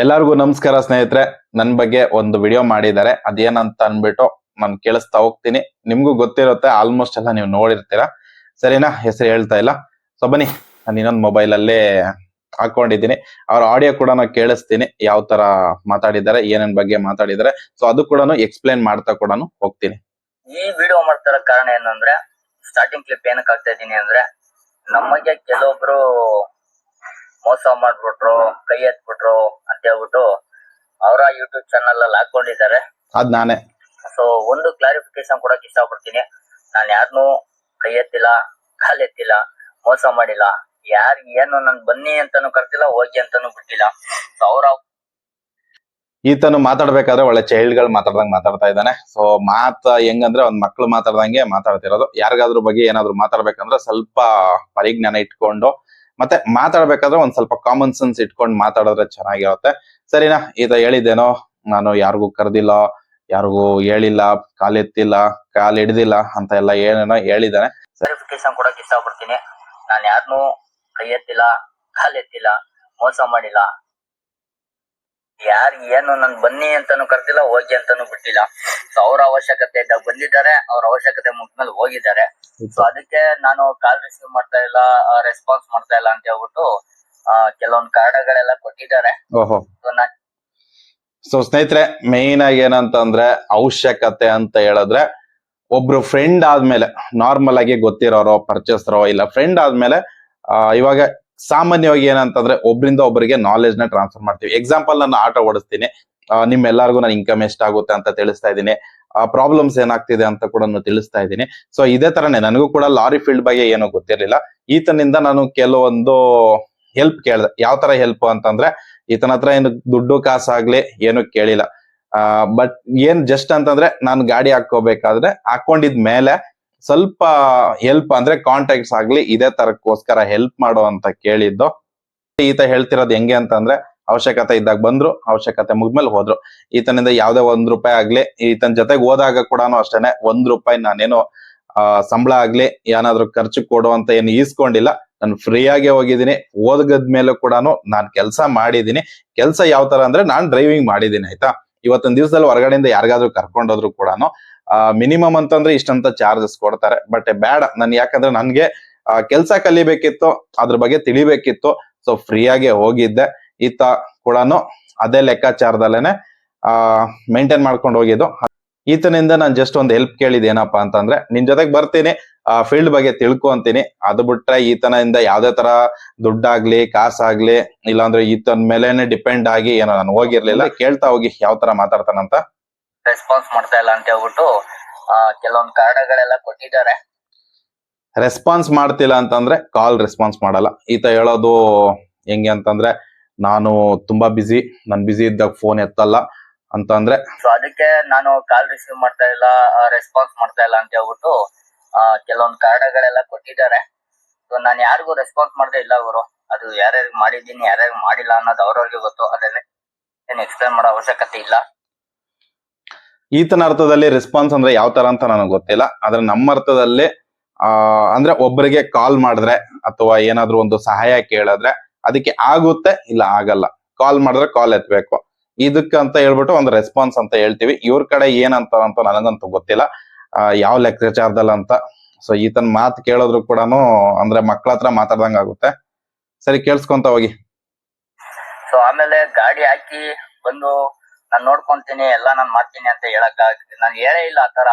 ಎಲ್ಲರಿಗೂ ನಮಸ್ಕಾರ ಸ್ನೇಹಿತರೆ. ನನ್ ಬಗ್ಗೆ ಒಂದು ವಿಡಿಯೋ ಮಾಡಿದ್ದಾರೆ. ಅದೇನಂತ ಅನ್ಬಿಟ್ಟು ನಾನು ಕೇಳಿಸ್ತಾ ಹೋಗ್ತೀನಿ. ನಿಮ್ಗೂ ಗೊತ್ತಿರುತ್ತೆ ಆಲ್ಮೋಸ್ಟ್ ಎಲ್ಲ ನೀವು ನೋಡಿರ್ತೀರಾ. ಸರಿನಾ? ಹೆಸರು ಹೇಳ್ತಾ ಇಲ್ಲ. ಸೊ ಬನ್ನಿ. ನಾನು ಇನ್ನೊಂದು ಮೊಬೈಲ್ ಅಲ್ಲೇ ಹಾಕೊಂಡಿದ್ದೀನಿ. ಅವ್ರ ಆಡಿಯೋ ಕೂಡ ನಾನು ಕೇಳಿಸ್ತೀನಿ. ಯಾವ ತರ ಮಾತಾಡಿದ್ದಾರೆ, ಏನೇನ್ ಬಗ್ಗೆ ಮಾತಾಡಿದ್ದಾರೆ. ಸೊ ಅದು ಕೂಡ ಎಕ್ಸ್ಪ್ಲೇನ್ ಮಾಡ್ತಾ ಕೂಡ ಹೋಗ್ತೀನಿ. ಈ ವಿಡಿಯೋ ಮಾಡ್ತಾರ ಕಾರಣ ಏನಂದ್ರೆ ಸ್ಟಾರ್ಟಿಂಗ್ ಕ್ಲಿಪ್ ಏನಕ್ಕೆ ಆಗ್ತಾ ಇದೀನಿ ಅಂದ್ರೆ, ನಮಗೆ ಕೆಲವೊಬ್ರು ಮೋಸ ಮಾಡ್ಬಿಟ್ರು ಕೈ ಎತ್ಬಿಟ್ರು ಅಂತ ಹೇಳ್ಬಿಟ್ಟು ಅವರ ಯೂಟ್ಯೂಬ್ ಚಾನಲ್ ಅಲ್ಲಿ ಹಾಕೊಂಡಿದ್ದಾರೆ. ಅದ್ ನಾನೇ. ಸೊ ಒಂದು ಕ್ಲಾರಿಫಿಕೇಶನ್ ಕೊಡಕ್ ಇಷ್ಟಪಡ್ತೀನಿ. ನಾನು ಯಾರನ್ನೂ ಕೈ ಎತ್ತಿಲ್ಲ ಕಾಲೆತ್ತಿಲ್ಲ ಮೋಸ ಮಾಡಿಲ್ಲ. ಯಾರು ಏನು ನನ್ ಬನ್ನಿ ಅಂತಾನು ಕರ್ತಿಲ್ಲ ಹೋಗಿ ಅಂತಾನು ಬಿಟ್ಟಿಲ್ಲ. ಸೊ ಅವರ ಈತನು ಮಾತಾಡ್ಬೇಕಾದ್ರೆ ಒಳ್ಳೆ ಚೈಲ್ಡ್ಗಳು ಮಾತಾಡ್ದಂಗ್ ಮಾತಾಡ್ತಾ ಇದ್ದಾನೆ. ಸೊ ಮಾತ ಹೆಂಗಂದ್ರೆ ಒಂದ್ ಮಕ್ಳು ಮಾತಾಡ್ದಂಗೆ ಮಾತಾಡ್ತಿರೋದು. ಯಾರಿಗಾದ್ರೂ ಬಗ್ಗೆ ಏನಾದ್ರು ಮಾತಾಡ್ಬೇಕಂದ್ರೆ ಸ್ವಲ್ಪ ಪರಿಜ್ಞಾನ ಇಟ್ಕೊಂಡು ಮತ್ತೆ ಮಾತಾಡ್ಬೇಕಾದ್ರೆ ಒಂದ್ ಸ್ವಲ್ಪ ಕಾಮನ್ ಸೆನ್ಸ್ ಇಟ್ಕೊಂಡು ಮಾತಾಡಿದ್ರೆ ಚೆನ್ನಾಗಿರುತ್ತೆ. ಸರಿನಾ, ಈತ ಹೇಳಿದ್ದೇನೋ, ನಾನು ಯಾರಿಗೂ ಕರೆದಿಲ್ಲ, ಯಾರಿಗೂ ಹೇಳಿಲ್ಲ ಕಾಲೆತ್ತಿಲ್ಲ ಕಾಲ್ ಹಿಡ್ದಿಲ್ಲ ಅಂತ ಎಲ್ಲ ಏನೇನೋ ಹೇಳಿದ್ದಾನೆ. ಕ್ಲಾರಿಫಿಕೇಶನ್ ಕೊಡಕ್ ಇಷ್ಟಪಡ್ತೀನಿ. ನಾನು ಯಾರನ್ನೂ ಕೈ ಎತ್ತಿಲ್ಲ, ಕಾಲ್ ಎತ್ತಿಲ್ಲ, ಮೋಸ ಮಾಡಿಲ್ಲ. ಯಾರ್ ಏನು ನನ್ ಬನ್ನಿ ಅಂತಾನು ಕರ್ತಿಲ್ಲ ಹೋಗಿ ಅಂತಾನು ಬಿಟ್ಟಿಲ್ಲ. ಸೊ ಅವ್ರ ಅವಶ್ಯಕತೆ ಇದ್ದಾಗ ಬಂದಿದ್ದಾರೆ ಅವ್ರ ಅವಶ್ಯಕತೆ ಮುಗ್ದ್ಮೇಲೆ ಹೋಗಿದ್ದಾರೆ. ಸೊ ಅದಕ್ಕೆ ನಾನು ಕಾಲ್ ರಿಸೀವ್ ಮಾಡ್ತಾ ಇಲ್ಲ ರೆಸ್ಪಾನ್ಸ್ ಮಾಡ್ತಾ ಇಲ್ಲ ಅಂತ ಹೇಳ್ಬಿಟ್ಟು ಕೆಲವೊಂದು ಕಾರಣಗಳೆಲ್ಲ ಕೊಟ್ಟಿದ್ದಾರೆ. ಓಹೋ. ಸೊ ನಾನ್ ಸೊ ಸ್ನೇಹಿತರೆ ಮೇನ್ ಆಗಿ ಏನಂತಂದ್ರೆ ಅವಶ್ಯಕತೆ ಅಂತ ಹೇಳಿದ್ರೆ ಒಬ್ರು ಫ್ರೆಂಡ್ ಆದ್ಮೇಲೆ ನಾರ್ಮಲ್ ಆಗಿ ಗೊತ್ತಿರೋರೋ ಪರ್ಚೇಸ್ರೋ ಇಲ್ಲ ಫ್ರೆಂಡ್ ಆದ್ಮೇಲೆ ಆ, ಇವಾಗ ಸಾಮಾನ್ಯವಾಗಿ ಏನಂತಂದ್ರೆ ಒಬ್ರಿಂದ ಒಬ್ಬರಿಗೆ ನಾಲೆಜ್ನ ಟ್ರಾನ್ಸ್ಫರ್ ಮಾಡ್ತೀವಿ. ಎಕ್ಸಾಂಪಲ್ ನಾನು ಆಟೋ ಓಡಿಸ್ತೀನಿ. ನಿಮ್ಮೆಲ್ಲರಿಗೂ ನಾನು ಇನ್ಕಮ್ ಎಷ್ಟಾಗುತ್ತೆ ಅಂತ ತಿಳಿಸ್ತಾ ಇದ್ದೀನಿ. ಪ್ರಾಬ್ಲಮ್ಸ್ ಏನಾಗ್ತಿದೆ ಅಂತ ಕೂಡ ನಾನು ತಿಳಿಸ್ತಾ ಇದ್ದೀನಿ. ಸೊ ಇದೇ ತರನೇ ನನಗೂ ಕೂಡ ಲಾರಿ ಫೀಲ್ಡ್ ಬಗ್ಗೆ ಏನೂ ಗೊತ್ತಿರಲಿಲ್ಲ. ಈತನಿಂದ ನಾನು ಕೆಲವೊಂದು ಹೆಲ್ಪ್ ಕೇಳಿದೆ. ಯಾವ ತರ ಹೆಲ್ಪ್ ಅಂತಂದ್ರೆ, ಈತನ ಹತ್ರ ಏನು ದುಡ್ಡು ಕಾಸಾಗ್ಲಿ ಏನು ಕೇಳಿಲ್ಲ. ಬಟ್ ಏನ್ ಜಸ್ಟ್ ಅಂತಂದ್ರೆ, ನಾನು ಗಾಡಿ ಹಾಕೋಬೇಕಾದ್ರೆ ಹಾಕೊಂಡಿದ್ ಮೇಲೆ ಸ್ವಲ್ಪ ಹೆಲ್ಪ್ ಅಂದ್ರೆ ಕಾಂಟ್ಯಾಕ್ಟ್ಸ್ ಆಗ್ಲಿ ಇದೇ ತರಕ್ಕೋಸ್ಕರ ಹೆಲ್ಪ್ ಮಾಡು ಅಂತ ಕೇಳಿದ್ದು. ಈತ ಹೇಳ್ತಿರೋದು ಹೆಂಗೆ ಅಂತಂದ್ರೆ, ಅವಶ್ಯಕತೆ ಇದ್ದಾಗ ಬಂದ್ರು, ಅವಶ್ಯಕತೆ ಮುಗ್ದ್ಮೇಲೆ ಹೋದ್ರು. ಈತನಿಂದ ಯಾವ್ದೇ ಒಂದ್ ರೂಪಾಯಿ ಆಗ್ಲಿ, ಈತನ ಜೊತೆಗೆ ಹೋದಾಗ ಕೂಡ ಅಷ್ಟೇನೆ ಒಂದ್ ರೂಪಾಯಿ ನಾನೇನು ಸಂಬಳ ಆಗ್ಲಿ ಏನಾದ್ರು ಖರ್ಚು ಕೊಡುವಂತ ಏನು ಈಸ್ಕೊಂಡಿಲ್ಲ. ನಾನು ಫ್ರೀ ಆಗಿ ಹೋಗಿದ್ದೀನಿ. ಓದ್ಗದ್ ಮೇಲೆ ಕೂಡ ನಾನು ಕೆಲಸ ಮಾಡಿದ್ದೀನಿ. ಕೆಲಸ ಯಾವ ತರ ಅಂದ್ರೆ ನಾನ್ ಡ್ರೈವಿಂಗ್ ಮಾಡಿದ್ದೀನಿ, ಆಯ್ತಾ? ಇವತ್ತಿನ ದಿವಸದಲ್ಲಿ ಹೊರಗಡೆಯಿಂದ ಯಾರಿಗಾದ್ರೂ ಕರ್ಕೊಂಡೋದ್ರು ಕೂಡ ಮಿನಿಮಮ್ ಅಂತಂದ್ರೆ ಇಷ್ಟಂತ ಚಾರ್ಜಸ್ ಕೊಡ್ತಾರೆ. ಬಟ್ ಬ್ಯಾಡ ನನ್ ಯಾಕಂದ್ರೆ ನನ್ಗೆ ಕೆಲಸ ಕಲಿಬೇಕಿತ್ತು, ಅದ್ರ ಬಗ್ಗೆ ತಿಳಿಬೇಕಿತ್ತು. ಸೊ ಫ್ರೀ ಆಗಿ ಹೋಗಿದ್ದೆ. ಈತ ಕೂಡ ಅದೇ ಲೆಕ್ಕಾಚಾರದಲ್ಲೇನೆ ಮೇಂಟೈನ್ ಮಾಡ್ಕೊಂಡು ಹೋಗಿದ್ದು. ಈತನಿಂದ ನಾನು ಜಸ್ಟ್ ಒಂದು ಹೆಲ್ಪ್ ಕೇಳಿದ ಏನಪ್ಪಾ ಅಂತಂದ್ರೆ ನಿನ್ ಜೊತೆಗೆ ಬರ್ತೀನಿ ಆ ಫೀಲ್ಡ್ ಬಗ್ಗೆ ತಿಳ್ಕೊಂತೀನಿ ಅದು ಬಿಟ್ರೆ ಈತನಿಂದ ಯಾವ್ದೇ ತರ ದುಡ್ಡಾಗ್ಲಿ ಕಾಸಾಗ್ಲಿ ಇಲ್ಲಾಂದ್ರೆ ಈತನ ಮೇಲೆನೆ ಡಿಪೆಂಡ್ ಆಗಿ ಏನೋ ನಾನು ಹೋಗಿರ್ಲಿಲ್ಲ. ಕೇಳ್ತಾ ಹೋಗಿ ಯಾವ ತರ ಮಾತಾಡ್ತಾನಂತ ರೆಸ್ಪಾನ್ಸ್ ಮಾಡ್ತಾ ಇಲ್ಲ ಅಂತ ಹೇಳ್ಬಿಟ್ಟು ಆ, ಕೆಲವೊಂದ್ ಕಾರಣಗಳೆಲ್ಲ ಕೊಟ್ಟಿದ್ದಾರೆ. ರೆಸ್ಪಾನ್ಸ್ ಮಾಡ್ತಿಲ್ಲ ಅಂತಂದ್ರೆ ಕಾಲ್ ರೆಸ್ಪಾನ್ಸ್ ಮಾಡಲ್ಲ. ಈತ ಹೇಳೋದು ಹೆಂಗೆ ಅಂತಂದ್ರೆ ನಾನು ತುಂಬಾ ಬಿಸಿ ನಾನು ಬಿಸಿ ಇದ್ದಾಗ ಫೋನ್ ಎತ್ತಲ್ಲ. ಅಂತಂದ್ರೆ ಸೊ ಅದಕ್ಕೆ ನಾನು ಕಾಲ್ ರಿಸೀವ್ ಮಾಡ್ತಾ ಇಲ್ಲ ರೆಸ್ಪಾನ್ಸ್ ಮಾಡ್ತಾ ಇಲ್ಲ ಅಂತ ಹೇಳ್ಬಿಟ್ಟು ಕೆಲವೊಂದು ಕಾರಣಗಳೆಲ್ಲ ಕೊಟ್ಟಿದ್ದಾರೆ. ಸೊ ನಾನು ಯಾರಿಗೂ ರೆಸ್ಪಾನ್ಸ್ ಮಾಡದೇ ಇಲ್ಲ ಅವರು ಅದು ಯಾರ್ಯಾರಿಗೆ ಮಾಡಿದ್ದೀನಿ ಯಾರ್ಯಾರು ಮಾಡಿಲ್ಲ ಅನ್ನೋದು ಅವ್ರವ್ರಿಗೆ ಗೊತ್ತು. ಅದನ್ನ ಏನು ಎಕ್ಸ್ಪ್ಲೇನ್ ಮಾಡೋ ಅವಶ್ಯಕತೆ ಇಲ್ಲ. ಈತನ ಅರ್ಥದಲ್ಲಿ ರೆಸ್ಪಾನ್ಸ್ ಅಂದ್ರೆ ಯಾವ ತರ ಅಂತ ನನಗೆ ಗೊತ್ತಿಲ್ಲ. ಆದ್ರೆ ನಮ್ಮ ಅರ್ಥದಲ್ಲಿ ಆ ಅಂದ್ರೆ ಒಬ್ಬರಿಗೆ ಕಾಲ್ ಮಾಡಿದ್ರೆ ಅಥವಾ ಏನಾದ್ರೂ ಒಂದು ಸಹಾಯ ಕೇಳಿದ್ರೆ ಅದಕ್ಕೆ ಆಗುತ್ತೆ ಇಲ್ಲ ಆಗಲ್ಲ. ಕಾಲ್ ಮಾಡಿದ್ರೆ ಕಾಲ್ ಎತ್ಬೇಕು. ಇದಕ್ಕಂತ ಹೇಳ್ಬಿಟ್ಟು ಒಂದು ರೆಸ್ಪಾನ್ಸ್ ಅಂತ ಹೇಳ್ತೀವಿ. ಇವ್ರ ಕಡೆ ಏನಂತ ಅಂತ ನನಗಂತೂ ಗೊತ್ತಿಲ್ಲ. ಯಾವ ಲೆಕ್ಕಾಚಾರದಲ್ಲಿ ಅಂತ. ಸೊ ಈತನ ಮಾತು ಕೇಳಿದ್ರು ಕೂಡ ಅಂದ್ರೆ ಮಕ್ಳ ಹತ್ರ ಮಾತಾಡ್ದಂಗ ಆಗುತ್ತೆ. ಸರಿ ಕೇಳಿಸ್ಕೊಂತ ಹೋಗಿ. ಸೊ ಆಮೇಲೆ ಗಾಡಿ ಹಾಕಿ ಬಂದು ನಾನು ನೋಡ್ಕೊಂತೀನಿ ಎಲ್ಲ ನಾನು ಮಾಡ್ತೀನಿ ಅಂತ ಹೇಳಕ್ ನಾನು ಹೇಳೇ ಇಲ್ಲ ಆತರ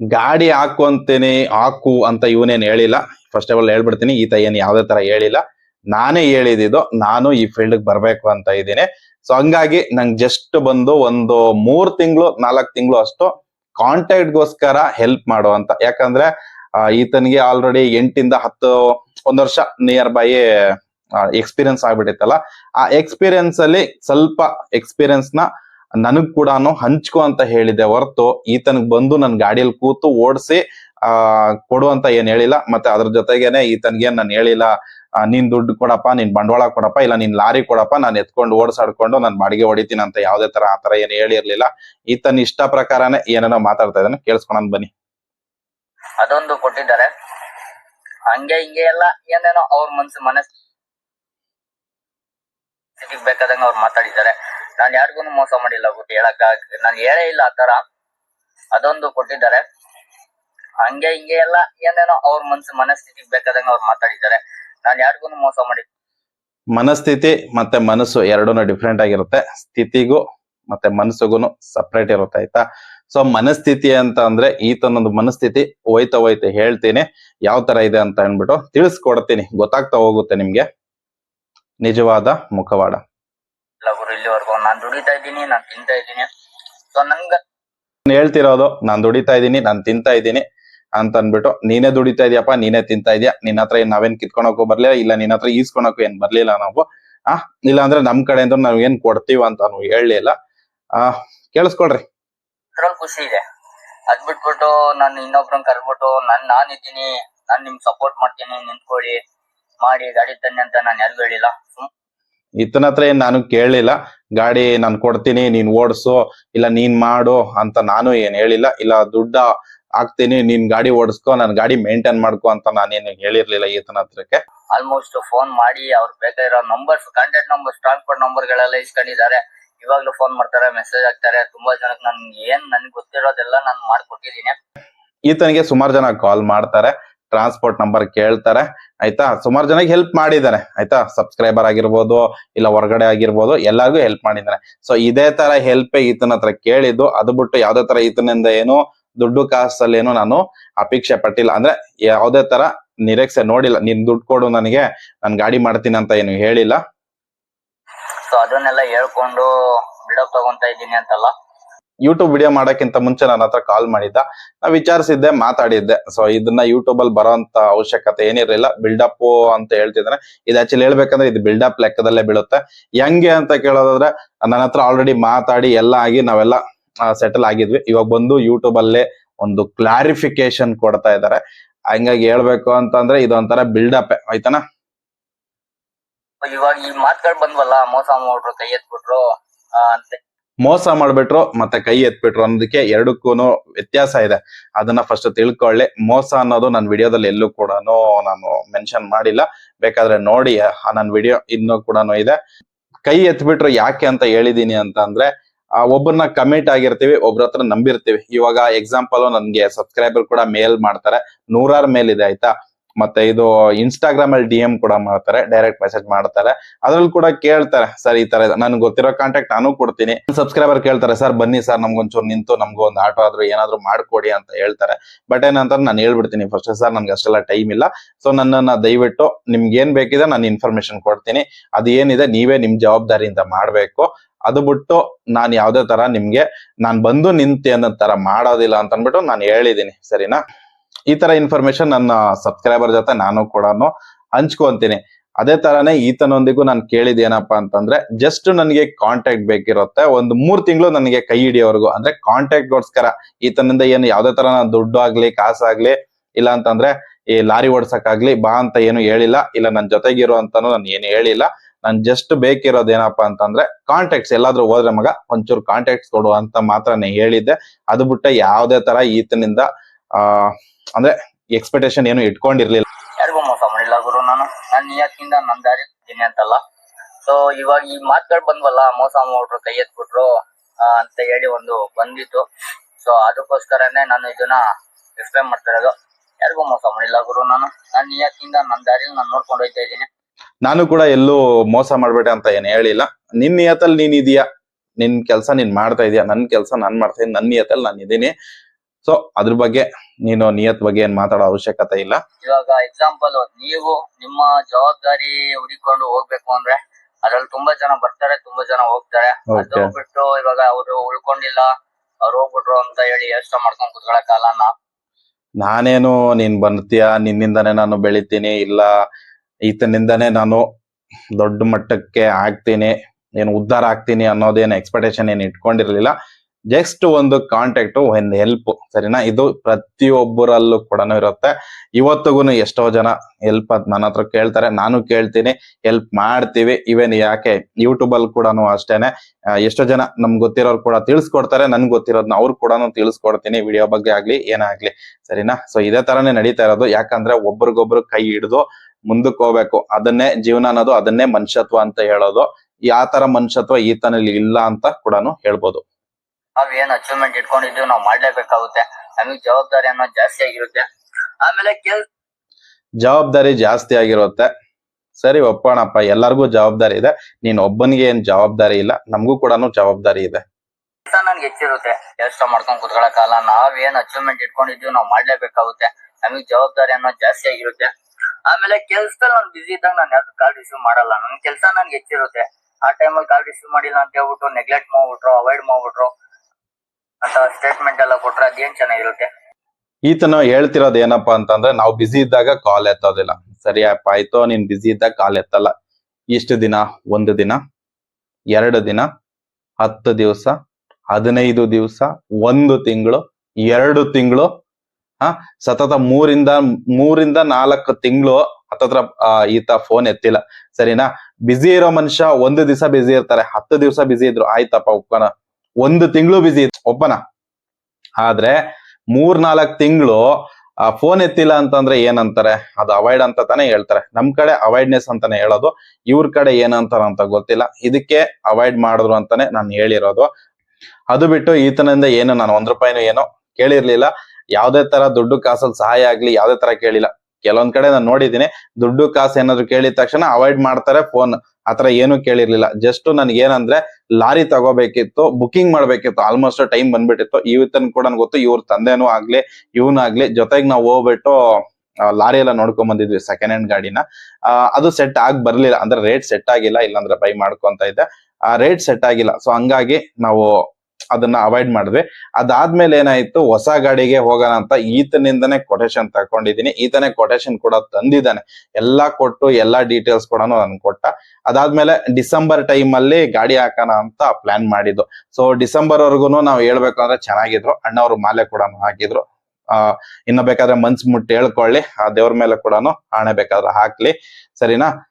ಗಾಡಿ ಹಾಕು ಅಂತೀನಿ ಹಾಕು ಅಂತ ಇವನೇನ್ ಹೇಳಿಲ್ಲ. ಫಸ್ಟ್ ಆಫ್ ಆಲ್ ಹೇಳ್ಬಿಡ್ತೀನಿ ಈತ ಏನ್ ಯಾವ್ದೇ ತರ ಹೇಳಿಲ್ಲ. ನಾನೇ ಹೇಳಿದಿದ್ದು ನಾನು ಈ ಫೀಲ್ಡ್ ಬರ್ಬೇಕು ಅಂತ ಇದ್ದೀನಿ. ಸೊ ಹಂಗಾಗಿ ನಂಗೆ ಜಸ್ಟ್ ಬಂದು ಒಂದು ಮೂರ್ ತಿಂಗಳು, ನಾಲ್ಕು ತಿಂಗಳು ಅಷ್ಟು ಕಾಂಟ್ಯಾಕ್ಟ್ ಗೋಸ್ಕರ ಹೆಲ್ಪ್ ಮಾಡೋ ಅಂತ. ಯಾಕಂದ್ರೆ ಈತನಿಗೆ ಆಲ್ರೆಡಿ ಎಂಟಿಂದ ಹತ್ತು, ಒಂದ್ ವರ್ಷ ನಿಯರ್ ಬೈ ಎಕ್ಸ್ಪೀರಿಯನ್ಸ್ ಆಗ್ಬಿಟ್ಟಿತ್ತಲ್ಲ. ಆ ಎಕ್ಸ್ಪೀರಿಯನ್ಸ್ ಅಲ್ಲಿ ಸ್ವಲ್ಪ ಎಕ್ಸ್ಪೀರಿಯನ್ಸ್ನ ನನಗ್ ಕೂಡ ಹಂಚ್ಕೊ ಅಂತ ಹೇಳಿದೆ ಹೊರತು ಈತನಿಗೆ ಬಂದು ನನ್ನ ಗಾಡಿಯಲ್ಲಿ ಕೂತು ಓಡಿಸಿ, ಆ, ಕೊಡು ಅಂತ ಏನ್ ಹೇಳಿಲ್ಲ. ಮತ್ತೆ ಅದ್ರ ಜೊತೆಗೇನೆ ಈತನ್ಗೆ ನಾನು ಹೇಳಿಲ್ಲ ನೀನ್ ದುಡ್ಡು ಕೊಡಪ್ಪ, ನೀನ್ ಬಂಡವಾಳ ಕೊಡಪ್ಪ, ಇಲ್ಲ ನೀನ್ ಲಾರಿ ಕೊಡಪ್ಪ, ನಾನು ಎತ್ಕೊಂಡು ಓಡಿಸಾಡ್ಕೊಂಡು ನಾನು ಬಾಡಿಗೆ ಹೊಡಿತೀನಿ ಅಂತ ಯಾವ್ದೇ ತರ ಆತರ ಏನು ಹೇಳಿರ್ಲಿಲ್ಲ. ಈತನ ಇಷ್ಟ ಪ್ರಕಾರನೇ ಏನೇನೋ ಮಾತಾಡ್ತಾ ಇದ್ದಾನೆ. ಕೇಳಿಸ್ಕೊಂಡ್ ಬನ್ನಿ. ಅದೊಂದು ಕೊಟ್ಟಿದ್ದಾರೆ. ಹಂಗೆ ಹಿಂಗೆ ಎಲ್ಲ ಏನೇನೋ ಅವ್ರ ಮನ್ಸು ಮನಸ್ ಸ್ಥಿತಿಗ್ ಬೇಕಾದಂಗ ಅವ್ರು ಮಾತಾಡಿದ್ದಾರೆ. ನಾನ್ ಯಾರಿಗೂ ಮೋಸ ಮಾಡಿಲ್ಲ ಗುಟ್ಟು, ಹೇಳಕ್ ನಾನು ಹೇಳೇ ಇಲ್ಲ ಆತರ ಅದೊಂದು ಕೊಟ್ಟಿದ್ದಾರೆ. ಹಂಗೆ ಹಿಂಗೆ ಎಲ್ಲ ಏನೇನೋ ಅವ್ರ ಮನ್ಸು, ಮನಸ್ಥಿತಿಗೆ ಬೇಕಾದಂಗ ಅವ್ರು ಮಾತಾಡಿದ್ದಾರೆ. ನಾನ್ ಯಾರಿಗೂ ಮೋಸ ಮಾಡಿ ಮನಸ್ಥಿತಿ ಮತ್ತೆ ಮನಸ್ಸು ಎರಡೂ ಡಿಫ್ರೆಂಟ್ ಆಗಿರುತ್ತೆ. ಸ್ಥಿತಿಗೂ ಮತ್ತೆ ಮನಸ್ಸಿಗೂ ಸಪ್ರೇಟ್ ಇರುತ್ತೆ ಆಯ್ತಾ? ಸೊ ಮನಸ್ಥಿತಿ ಅಂತ ಅಂದ್ರೆ ಈತನೊಂದು ಮನಸ್ಥಿತಿ ಹೋಯ್ತಾ ಹೋಯ್ತಾ ಹೇಳ್ತೀನಿ. ಯಾವ ತರ ಇದೆ ಅಂತ ಅನ್ಬಿಟ್ಟು ತಿಳಿಸ್ಕೊಡ್ತೀನಿ. ಗೊತ್ತಾಗ್ತಾ ಹೋಗುತ್ತೆ ನಿಮ್ಗೆ. ನಿಜವಾದ ಮುಖವಾಡ. ಇಲ್ಲಿವರೆಗೂ ನಾನ್ ದುಡಿತಾ ಇದ್ದೀನಿ ನಾನ್ ತಿಂತಾ ಇದ್ದೀನಿ. ಸೊ ಹೇಳ್ತಿರೋದು ನಾನ್ ದುಡಿತಾ ಇದ್ದೀನಿ ನಾನ್ ತಿಂತಾ ಇದ್ದೀನಿ. ಅಂತ ಅಂದ್ಬಿಟ್ಟು ನೀನೇ ದುಡಿತಾ ಇದೀಯಪ್ಪ ನೀನೇ ತಿಂತಾ ಇದ್ಯಾ ನಿನ್ನ ಹತ್ರ ಏನ್ ನಾವೇನ್ ಕಿತ್ಕೊಳಕ್ಕೂ ಬರ್ಲಿಲ್ಲ ಇಲ್ಲ ನಿನ್ನ ಹತ್ರ ಈಸ್ಕೊಳಕ್ಕೂ ಏನ್ ಬರ್ಲಿಲ್ಲ ನಾವು? ಆ ಇಲ್ಲ ಅಂದ್ರೆ ನಮ್ ಕಡೆಯಿಂದ ನಾವ್ ಏನ್ ಕೊಡ್ತೀವಿ ಅಂತ ನಾವು ಹೇಳಲಿಲ್ಲ ಆ ಕೇಳಿಸ್ಕೊಳ್ರಿ. ಖುಷಿ ಇದೆ. ಅದ್ ಬಿಟ್ಬಿಟ್ಟು ನಾನು ಇನ್ನೊಬ್ರನ್ನ ಕರ್ಬಿಟ್ಟು ನಾನ್ ನಾನಿದ್ದೀನಿ ನಾನ್ ನಿಮ್ ಸಪೋರ್ಟ್ ಮಾಡ್ತೀನಿ ನಿಂತ್ಕೊಳ್ಳಿ ಮಾಡಿ ಗಾಡಿ ತನ್ನಿ ಅಂತ ನಾನು ಯಾರಿಗೂ ಹೇಳಿಲ್ಲ. ಇತನ ಹತ್ರ ಏನ್ ನಾನು ಕೇಳಲಿಲ್ಲ ಗಾಡಿ ನಾನು ಕೊಡ್ತೀನಿ ನೀನ್ ಓಡಿಸು ಇಲ್ಲ ನೀನ್ ಮಾಡು ಅಂತ ನಾನು ಏನ್ ಹೇಳಿಲ್ಲ. ಇಲ್ಲ ದುಡ್ಡ ಹಾಕ್ತೀನಿ ನೀನ್ ಗಾಡಿ ಓಡಿಸ್ಕೋ ನನ್ ಗಾಡಿ ಮೇಂಟೈನ್ ಮಾಡ್ಕೊ ಅಂತ ನಾನೇನು ಹೇಳಿರ್ಲಿಲ್ಲ ಈತನ ಹತ್ರಕ್ಕೆ. ಆಲ್ಮೋಸ್ಟ್ ಫೋನ್ ಮಾಡಿ ಅವ್ರು ಬೇಕಾಗಿರೋ numbers contact numbers transport number ಗಳೆಲ್ಲ ಇಸ್ಕೊಂಡಿದ್ದಾರೆ. ಇವಾಗ್ಲೂ ಫೋನ್ ಮಾಡ್ತಾರೆ ಮೆಸೇಜ್ ಹಾಕ್ತಾರೆ. ತುಂಬಾ ಜನಕ್ಕೆ ನನ್ ಏನ್ ನನ್ಗೆ ಗೊತ್ತಿರೋದೆಲ್ಲ ನಾನು ಮಾಡ್ಕೊಟ್ಟಿದ್ದೀನಿ. ಈತನಿಗೆ ಸುಮಾರು ಜನ ಕಾಲ್ ಮಾಡ್ತಾರೆ ಟ್ರಾನ್ಸ್ಪೋರ್ಟ್ ನಂಬರ್ ಕೇಳ್ತಾರೆ. ಆಯ್ತಾ? ಸುಮಾರು ಜನಕ್ಕೆ ಹೆಲ್ಪ್ ಮಾಡಿದ್ದಾನೆ ಆಯ್ತಾ? ಸಬ್ಸ್ಕ್ರೈಬರ್ ಆಗಿರ್ಬೋದು ಇಲ್ಲ ಹೊರಗಡೆ ಆಗಿರ್ಬೋದು ಎಲ್ಲರಿಗೂ ಹೆಲ್ಪ್ ಮಾಡಿದ್ದಾನೆ ಸೊ ಇದೇ ತರ ಹೆಲ್ಪ್ ಈತನ ಹತ್ರ ಕೇಳಿದ್ದು ಅದು ಬಿಟ್ಟು ಯಾವ್ದೇ ತರ ಈತನಿಂದ ಏನು ದುಡ್ಡು ಕಾಸಲ್ಲಿ ಏನು ನಾನು ಅಪೇಕ್ಷೆ ಪಟ್ಟಿಲ್ಲ. ಅಂದ್ರೆ ಯಾವುದೇ ತರ ನಿರೀಕ್ಷೆ ನೋಡಿಲ್ಲ. ನೀನ್ ದುಡ್ಡು ಕೊಡು ನನಗೆ ನಾನು ಗಾಡಿ ಮಾಡ್ತೀನಿ ಅಂತ ಏನು ಹೇಳಿಲ್ಲ? ಸೊ ಅದನ್ನೆಲ್ಲ ಹೇಳ್ಕೊಂಡು ಬಿಡೋ ತಗೊಂತ ಇದ್ದೀನಿ ಅಂತಲ್ಲ? ಯೂಟ್ಯೂಬ್ ವಿಡಿಯೋ ಮಾಡೋಕ್ಕಿಂತ ಮುಂಚೆ ನನ್ನ ಹತ್ರ ಕಾಲ್ ಮಾಡಿದ್ದ. ನಾ ವಿಚಾರಿಸಿದ್ದೆ ಮಾತಾಡಿದ್ದೆ. ಸೊ ಇದನ್ನ ಯೂಟ್ಯೂಬ್ ಅಲ್ಲಿ ಬರೋಂತ ಅವಶ್ಯಕತೆ ಏನಿರಲಿಲ್ಲ. ಬಿಲ್ಡಪ್ ಅಂತ ಹೇಳ್ತಿದ್ರೆ ಇದು ಆಕ್ಚುಲಿ ಹೇಳ್ಬೇಕಂದ್ರೆ ಇದು ಬಿಲ್ಡಪ್ ಲೆಕ್ಕದಲ್ಲೇ ಬೀಳುತ್ತೆ. ಹೆಂಗೆ ಅಂತ ಕೇಳೋದಾದ್ರೆ ನನ್ನ ಹತ್ರ ಆಲ್ರೆಡಿ ಮಾತಾಡಿ ಎಲ್ಲ ಆಗಿ ನಾವೆಲ್ಲ ಸೆಟಲ್ ಆಗಿದ್ವಿ. ಇವಾಗ ಬಂದು ಯೂಟ್ಯೂಬ್ ಅಲ್ಲೇ ಒಂದು ಕ್ಲಾರಿಫಿಕೇಶನ್ ಕೊಡ್ತಾ ಇದ್ದಾರೆ. ಹಂಗಾಗಿ ಹೇಳ್ಬೇಕು ಅಂತಂದ್ರೆ ಇದೊಂಥರ ಬಿಲ್ಡಪ್ ಆಯ್ತಾನ? ಇವಾಗ ಈ ಮಾತುಗಳು ಬಂದ್ವಲ್ಲ ಮೋಸ ಮಾಡ್ಬಿಟ್ರು ಕೈ ಎತ್ಬಿಟ್ರು ಅಂತ. ಮೋಸ ಮಾಡ್ಬಿಟ್ರು ಮತ್ತೆ ಕೈ ಎತ್ಬಿಟ್ರು ಅನ್ನೋದಕ್ಕೆ ಎರಡಕ್ಕೂ ವ್ಯತ್ಯಾಸ ಇದೆ. ಅದನ್ನ ಫಸ್ಟ್ ತಿಳ್ಕೊಳ್ಳಿ. ಮೋಸ ಅನ್ನೋದು ನನ್ನ ವಿಡಿಯೋದಲ್ಲಿ ಎಲ್ಲೂ ಕೂಡ ನಾನು ಮೆನ್ಷನ್ ಮಾಡಿಲ್ಲ. ಬೇಕಾದ್ರೆ ನೋಡಿ ನನ್ನ ವಿಡಿಯೋ ಇನ್ನೂ ಕೂಡ ಇದೆ. ಕೈ ಎತ್ಬಿಟ್ರು ಯಾಕೆ ಅಂತ ಹೇಳಿದೀನಿ ಅಂತ ಅಂದ್ರೆ ಆ, ಒಬ್ಬರನ್ನ ಕಮಿಟ್ ಆಗಿರ್ತೀವಿ ಒಬ್ರ ಹತ್ರ ನಂಬಿರ್ತೀವಿ. ಇವಾಗ ಎಕ್ಸಾಂಪಲ್ ನನ್ಗೆ ಸಬ್ಸ್ಕ್ರೈಬರ್ ಕೂಡ ಮೇಲ್ ಮಾಡ್ತಾರೆ. ನೂರಾರು ಮೇಲ್ ಇದೆ ಆಯ್ತಾ? ಮತ್ತೆ ಇದು ಇನ್ಸ್ಟಾಗ್ರಾಮ್ ಅಲ್ಲಿ ಡಿ ಎಂ ಕೂಡ ಮಾಡ್ತಾರೆ ಡೈರೆಕ್ಟ್ ಮೆಸೇಜ್ ಮಾಡ್ತಾರೆ. ಅದ್ರಲ್ಲಿ ಕೂಡ ಕೇಳ್ತಾರೆ ಸರ್ ಈ ತರ ನನ್ಗೆ ಗೊತ್ತಿರೋ ಕಾಂಟ್ಯಾಕ್ಟ್ ನಾನು ಕೊಡ್ತೀನಿ. ಸಬ್ಸ್ಕ್ರೈಬರ್ ಕೇಳ್ತಾರೆ ಸರ್ ಬನ್ನಿ ಸರ್ ನಮ್ಗೊಂಚೂರು ನಿಂತು ನಮ್ಗೆ ಒಂದು ಆಟೋ ಆದ್ರೂ ಏನಾದ್ರು ಮಾಡ್ಕೊಡಿ ಅಂತ ಹೇಳ್ತಾರೆ. ಬಟ್ ಏನಂತ ನಾನು ಹೇಳ್ಬಿಡ್ತೀನಿ ಫಸ್ಟ್ ಸರ್ ನನ್ಗೆ ಅಷ್ಟೆಲ್ಲ ಟೈಮ್ ಇಲ್ಲ. ಸೊ ನನ್ನನ್ನ ದಯವಿಟ್ಟು ನಿಮ್ಗೆ ಏನ್ ಬೇಕಿದೆ ನಾನು ಇನ್ಫಾರ್ಮೇಶನ್ ಕೊಡ್ತೀನಿ. ಅದು ಏನಿದೆ ನೀವೇ ನಿಮ್ ಜವಾಬ್ದಾರಿಯಿಂದ ಮಾಡ್ಬೇಕು. ಅದು ಬಿಟ್ಟು ನಾನು ಯಾವುದೇ ತರ ನಿಮ್ಗೆ ನಾನು ಬಂದು ನಿಂತೆ ಅನ್ನೋ ತರ ಮಾಡೋದಿಲ್ಲ ಅಂತ ಅಂದ್ಬಿಟ್ಟು ನಾನು ಹೇಳಿದೀನಿ, ಸರಿನಾ? ಈ ತರ ಇನ್ಫಾರ್ಮೇಶನ್ ನನ್ನ ಸಬ್ಸ್ಕ್ರೈಬರ್ ಜೊತೆ ನಾನು ಕೂಡ ಹಂಚ್ಕೊಂತೀನಿ. ಅದೇ ತರಾನೇ ಈತನೊಂದಿಗೂ ನಾನು ಕೇಳಿದೇನಪ್ಪ ಏನಪ್ಪಾ ಅಂತಂದ್ರೆ ಜಸ್ಟ್ ನನಗೆ ಕಾಂಟ್ಯಾಕ್ಟ್ ಬೇಕಿರುತ್ತೆ. ಒಂದು ಮೂರ್ ತಿಂಗಳು ನನಗೆ ಕೈ ಹಿಡಿಯೋವರೆಗೂ, ಅಂದ್ರೆ ಕಾಂಟ್ಯಾಕ್ಟ್ಗೋಸ್ಕರ ಈತನಿಂದ ಏನು ಯಾವ್ದೇ ತರ ನಾನು ದುಡ್ಡು ಆಗ್ಲಿ ಕಾಸಾಗ್ಲಿ, ಇಲ್ಲ ಅಂತಂದ್ರೆ ಈ ಲಾರಿ ಓಡ್ಸಕ್ಕಾಗ್ಲಿ ಬಾ ಅಂತ ಏನು ಹೇಳಿಲ್ಲ, ಇಲ್ಲ ನನ್ನ ಜೊತೆಗಿರೋ ಅಂತಾನು ನಾನು ಏನು ಹೇಳಿಲ್ಲ. ನನ್ ಜಸ್ಟ್ ಬೇಕಿರೋದು ಏನಪ್ಪಾ ಅಂತಂದ್ರೆ ಕಾಂಟ್ಯಾಕ್ಟ್ಸ್ ಎಲ್ಲಾದ್ರೂ ಹೋದ್ರೆ ಮಗ ಒಂಚೂರು ಕಾಂಟ್ಯಾಕ್ಟ್ಸ್ ಕೊಡು ಅಂತ ಮಾತ್ರನೇ ಹೇಳಿದ್ದೆ. ಅದು ಬಿಟ್ಟ ಯಾವ್ದೇ ತರ ಈತನಿಂದ, ಆ, ಅಂದ್ರೆ ಎಕ್ಸ್ಪೆಕ್ಟೇಷನ್ ಏನು ಇಟ್ಕೊಂಡಿರ್ಲಿಲ್ಲ. ಯಾರಿಗೂ ಮೋಸ ಮಾಡಿಲ್ಲ ಗುರು ನಾನು. ನನ್ನ ನಿಯತ್ತಿಂದ ನನ್ನ ದಾರಿ ಇದ್ದೀನಿ ಅಂತಲ್ಲ. ಸೊ ಇವಾಗ ಈ ಮಾತುಗಳು ಬಂದ್ವಲ್ಲ, ಮೋಸ ಮಾಡ್ಬಿಟ್ರು, ಕೈ ಎತ್ಬಿಟ್ರು ಅಂತ ಹೇಳಿ ಒಂದು ಬಂದಿತ್ತು. ಸೊ ಅದಕ್ಕೋಸ್ಕರನೇ ನಾನು ಇದನ್ನ ಎಕ್ಸ್ಪ್ಲೈನ್ ಮಾಡ್ತಾ ಇರೋದು. ಯಾರಿಗೂ ಮೋಸ ಮಾಡಿಲ್ಲ ಗುರು ನಾನು. ನನ್ನ ನಿಯತ್ತಿಂದ ನನ್ನ ದಾರಿಲಿ ನಾನು ನೋಡ್ಕೊಂಡು ಹೋಗ್ತಾ ಇದ್ದೀನಿ. ನಾನು ಕೂಡ ಎಲ್ಲೂ ಮೋಸ ಮಾಡ್ಬೇಡ ಅಂತ ಏನು ಹೇಳಿಲ್ಲ. ನಿನ್ ನಿಯತಲ್ಲಿ ನೀನ್ ಇದೀಯಾ? ನಿನ್ ಕೆಲಸ ನೀನ್ ಮಾಡ್ತಾ ಇದೀಯಾ? ನನ್ ಕೆಲಸ ನಾನ್ ಮಾಡ್ತಾ ಇದೀನಿ. ನನ್ ನಿಯತಲ್ಲಿ ನಾನು ಇದೀನಿ. ಸೊ ಅದ್ರ ಬಗ್ಗೆ ನೀನು ನಿಯತ್ ಬಗ್ಗೆ ಏನ್ ಮಾತಾಡೋ ಅವಶ್ಯಕತೆ ಇಲ್ಲ. ಇವಾಗ ಎಕ್ಸಾಂಪಲ್ ನೀವು ನಿಮ್ಮ ಜವಾಬ್ದಾರಿ ಹುಡಿಕೊಂಡು ಹೋಗ್ಬೇಕು ಅಂದ್ರೆ ಅದ್ರಲ್ಲಿ ತುಂಬಾ ಜನ ಬರ್ತಾರೆ ತುಂಬಾ ಜನ ಹೋಗ್ತಾರೆ. ಅದು ಇವಾಗ ಅವರು ಉಳ್ಕೊಂಡಿಲ್ಲ ಅವ್ರು ಹೋಗ್ಬಿಟ್ರು ಅಂತ ಹೇಳಿ ಯೋಚನೆ ಮಾಡ್ಕೊಂಡು ಕುತ್ಕೊಳಕಲ್ಲ ನಾ ನಾನೇನು ನೀನ್ ಬರ್ತೀಯ ನಿನ್ನಿಂದಾನೇ ನಾನು ಬೆಳಿತೀನಿ. ಇಲ್ಲ ಈತನಿಂದಾನೇ ನಾನು ದೊಡ್ಡ ಮಟ್ಟಕ್ಕೆ ಆಗ್ತೀನಿ ಏನು ಉದ್ಧಾರ ಆಗ್ತೀನಿ ಅನ್ನೋದೇನು ಎಕ್ಸ್ಪೆಕ್ಟೇಷನ್ ಏನು ಇಟ್ಕೊಂಡಿರಲಿಲ್ಲ. ಜಸ್ಟ್ ಒಂದು ಕಾಂಟ್ಯಾಕ್ಟ್ ಒಂದು ಹೆಲ್ಪ್ ಸರಿನಾ? ಇದು ಪ್ರತಿಯೊಬ್ಬರಲ್ಲೂ ಕೂಡ ಇರುತ್ತೆ. ಇವತ್ತಿಗೂ ಎಷ್ಟೋ ಜನ ಹೆಲ್ಪ್ ನನ್ನ ಹತ್ರ ಕೇಳ್ತಾರೆ. ನಾನು ಕೇಳ್ತೀನಿ ಹೆಲ್ಪ್ ಮಾಡ್ತೀವಿ. ಇವನ್ ಯಾಕೆ ಯೂಟ್ಯೂಬ್ ಅಲ್ಲಿ ಕೂಡ ಅಷ್ಟೇನೆ. ಎಷ್ಟೋ ಜನ ನಮ್ಗೆ ಗೊತ್ತಿರೋರು ಕೂಡ ತಿಳಿಸ್ಕೊಡ್ತಾರೆ, ನನ್ಗೆ ಗೊತ್ತಿರೋದ್ನ ಅವ್ರು ಕೂಡ ತಿಳಿಸ್ಕೊಡ್ತೀನಿ. ವಿಡಿಯೋ ಬಗ್ಗೆ ಆಗ್ಲಿ, ಏನಾಗ್ಲಿ, ಸರಿನಾ? ಸೊ ಇದೇ ತರನೇ ನಡೀತಾ ಇರೋದು. ಯಾಕಂದ್ರೆ ಒಬ್ರಿಗೊಬ್ರು ಕೈ ಹಿಡಿದು ಮುಂದಕ್ಕೆ ಹೋಗ್ಬೇಕು. ಅದನ್ನೇ ಜೀವನ ಅನ್ನೋದು ಅದನ್ನೇ ಮನುಷ್ಯತ್ವ ಅಂತ ಹೇಳೋದು. ಯಾವ ತರ ಮನುಷ್ಯತ್ವ ಈತನಲ್ಲಿ ಇಲ್ಲ ಅಂತ ಕೂಡ ಹೇಳ್ಬೋದು. ನಾವ್ ಏನ್ ಅಚೀವ್ಮೆಂಟ್ ಇಟ್ಕೊಂಡಿದ್ದೀವಿ ನಾವ್ ಮಾಡ್ಲೇಬೇಕಾಗುತ್ತೆ. ನಮಗ್ ಜವಾಬ್ದಾರಿ ಅನ್ನೋದು ಜಾಸ್ತಿ ಆಗಿರುತ್ತೆ. ಆಮೇಲೆ ಕೆಲ್ ಜವಾಬ್ದಾರಿ ಜಾಸ್ತಿ ಆಗಿರುತ್ತೆ. ಸರಿ ಒಪ್ಪೋಣಪ್ಪ ಎಲ್ಲರಿಗೂ ಜವಾಬ್ದಾರಿ ಇದೆ. ನೀನ್ ಒಬ್ಬನಿಗೆ ಏನ್ ಜವಾಬ್ದಾರಿ ಇಲ್ಲ ನಮಗೂ ಕೂಡ ಜವಾಬ್ದಾರಿ ಇದೆ. ನನ್ಗೆ ಹೆಚ್ಚಿರುತ್ತೆ. ಕೆಲಸ ಮಾಡ್ಕೊಂಡ್ ಕುತ್ಕೊಳಕಲ್ಲ ನಾವ್ ಏನ್ ಅಚೀವ್ಮೆಂಟ್ ಇಟ್ಕೊಂಡಿದ್ದೀವಿ ನಾವ್ ಮಾಡ್ಲೇಬೇಕಾಗುತ್ತೆ. ನಮಗ್ ಜವಾಬ್ದಾರಿ ಅನ್ನೋದು ಜಾಸ್ತಿ ಆಗಿರುತ್ತೆ. ಆಮೇಲೆ ಕೆಲ್ಸದಲ್ಲಿ ನಾನು ಬಿಸಿ ಇದ್ದಾಗ ನಾನು ಯಾವ್ದು ಕಾಲ್ ರಿಸೀವ್ ಮಾಡಲ್ಲ. ನನ್ ಕೆಲಸ ನನ್ಗೆ ಹೆಚ್ಚಿರುತ್ತೆ. ಆ ಟೈಮಲ್ಲಿ ಕಾಲ್ ರಿಸೀವ್ ಮಾಡಿಲ್ಲ ಅಂತ ಹೇಳ್ಬಿಟ್ಟು ನೆಗ್ಲೆಕ್ಟ್ ಮಾಡ್ಬಿಟ್ರು ಅವಾಯ್ಡ್ ಮಾಡ್ಬಿಟ್ರು ಅಂತ ಸ್ಟೇಟ್ಮೆಂಟ್ ಎಲ್ಲ ಕೊಟ್ರೆ ಅದೇನ್ ಚೆನ್ನಾಗಿರುತ್ತೆ? ಈತನ ಹೇಳ್ತಿರೋದು ಏನಪ್ಪಾ ಅಂತಂದ್ರೆ ನಾವು ಬಿಸಿ ಇದ್ದಾಗ ಕಾಲ್ ಎತ್ತೋದಿಲ್ಲ. ಸರಿ ಅಪ್ಪ ಆಯ್ತು, ನೀನ್ ಬಿಸಿ ಇದ್ದಾಗ ಕಾಲ್ ಎತ್ತಲ್ಲ. ಇಷ್ಟು ದಿನ, ಒಂದು ದಿನ, ಎರಡು ದಿನ, ಹತ್ತು ದಿವಸ, ಹದಿನೈದು ದಿವಸ, ಒಂದು ತಿಂಗಳು, ಎರಡು ತಿಂಗಳು ಸತತ ಮೂರಿಂದ ಮೂರಿಂದ ನಾಲ್ಕು ತಿಂಗಳು ಹತ್ತತ್ರ ಈತ ಫೋನ್ ಎತ್ತಿಲ್ಲ. ಸರಿನಾ? ಬಿಸಿ ಇರೋ ಮನುಷ್ಯ ಒಂದು ದಿವಸ ಬಿಸಿ ಇರ್ತಾರೆ. ಹತ್ತು ದಿವಸ ಬಿಸಿ ಇದ್ರು ಆಯ್ತಪ್ಪ ಒಪ್ಪನ ಒಂದು ತಿಂಗಳು ಬಿಸಿ ಒಪ್ಪನ? ಆದ್ರೆ ಮೂರ್ ನಾಲ್ಕು ತಿಂಗಳು, ಆ ಫೋನ್ ಎತ್ತಿಲ್ಲ ಅಂತಂದ್ರೆ ಏನಂತಾರೆ? ಅದು ಅವಾಯ್ಡ್ ಅಂತ ತಾನೇ ಹೇಳ್ತಾರೆ. ನಮ್ ಕಡೆ ಅವಾಯ್ಡ್ನೆಸ್ ಅಂತಾನೆ ಹೇಳೋದು. ಇವ್ರ ಕಡೆ ಏನಂತಾರ ಅಂತ ಗೊತ್ತಿಲ್ಲ. ಇದಕ್ಕೆ ಅವಾಯ್ಡ್ ಮಾಡಿದ್ರು ಅಂತಾನೆ ನಾನು ಹೇಳಿರೋದು. ಅದು ಬಿಟ್ಟು ಈತನಿಂದ ಏನು, ನಾನು ಒಂದ್ ರೂಪಾಯಿನೂ ಏನೋ ಕೇಳಿರ್ಲಿಲ್ಲ. ಯಾವ್ದೇ ತರ ದುಡ್ಡು ಕಾಸಲ್ಲಿ ಸಹಾಯ ಆಗ್ಲಿ, ಯಾವ್ದೇ ತರ ಕೇಳಿಲ್ಲ. ಕೆಲವೊಂದ್ ಕಡೆ ನಾನು ನೋಡಿದೀನಿ ದುಡ್ಡು ಕಾಸು ಏನಾದ್ರು ಕೇಳಿದ ತಕ್ಷಣ ಅವಾಯ್ಡ್ ಮಾಡ್ತಾರೆ ಫೋನ್ ಆತರ ಏನು ಕೇಳಿರ್ಲಿಲ್ಲ. ಜಸ್ಟ್ ನನ್ಗೆ ಏನಂದ್ರೆ, ಲಾರಿ ತಗೋಬೇಕಿತ್ತು ಬುಕಿಂಗ್ ಮಾಡ್ಬೇಕಿತ್ತು ಆಲ್ಮೋಸ್ಟ್ ಟೈಮ್ ಬಂದ್ಬಿಟ್ಟಿತ್ತು. ಇವತ್ತನ್ ಕೂಡ ನನ್ಗೆ ಗೊತ್ತು, ಇವ್ರ ತಂದೆನೂ ಆಗ್ಲಿ ಇವನಾಗ್ಲಿ ಜೊತೆಗೆ ನಾವು ಹೋಗ್ಬಿಟ್ಟು ಲಾರಿ ಎಲ್ಲ ನೋಡ್ಕೊಂಡ್ ಬಂದಿದ್ವಿ ಸೆಕೆಂಡ್ ಹ್ಯಾಂಡ್ ಗಾಡಿನ. ಅದು ಸೆಟ್ ಆಗಿ ಬರ್ಲಿಲ್ಲ. ಅಂದ್ರೆ ರೇಟ್ ಸೆಟ್ ಆಗಿಲ್ಲ, ಇಲ್ಲಾಂದ್ರೆ ಬೈ ಮಾಡ್ಕೊಂತ ಇದ್ದೆ. ಆ ರೇಟ್ ಸೆಟ್ ಆಗಿಲ್ಲ. ಸೊ ಹಂಗಾಗಿ ನಾವು ಅದನ್ನ ಅವಾಯ್ಡ್ ಮಾಡಿದ್ವಿ. ಅದಾದ್ಮೇಲೆ ಏನಾಯ್ತು, ಹೊಸ ಗಾಡಿಗೆ ಹೋಗೋಣ ಅಂತ ಈತನಿಂದನೇ ಕೊಟೇಶನ್ ತಕೊಂಡಿದೀನಿ ಈತನೇ ಕೊಟೇಶನ್ ಕೂಡ ತಂದಿದ್ದಾನೆ. ಎಲ್ಲಾ ಕೊಟ್ಟು, ಎಲ್ಲಾ ಡೀಟೇಲ್ಸ್ ಕೂಡ ನಾನು ಕೊಟ್ಟ. ಅದಾದ್ಮೇಲೆ ಡಿಸೆಂಬರ್ ಟೈಮ್ ಅಲ್ಲಿ ಗಾಡಿ ಹಾಕೋಣ ಅಂತ ಪ್ಲಾನ್ ಮಾಡಿದ್ದು. ಸೊ ಡಿಸೆಂಬರ್ ವರ್ಗುನು ನಾವು ಹೇಳ್ಬೇಕು ಅಂದ್ರೆ ಚೆನ್ನಾಗಿದ್ರು. ಅಣ್ಣವ್ರು ಮಾಲೆ ಕೂಡ ಹಾಕಿದ್ರು. ಆ, ಇನ್ನು ಬೇಕಾದ್ರೆ ಮನ್ಸ್ ಮುಟ್ಟಿ ಹೇಳ್ಕೊಳ್ಳಿ. ಆ, ದೇವ್ರ ಮೇಲೆ ಕೂಡ ಆಣೆ ಬೇಕಾದ್ರೆ ಹಾಕ್ಲಿ. ಸರಿನಾ?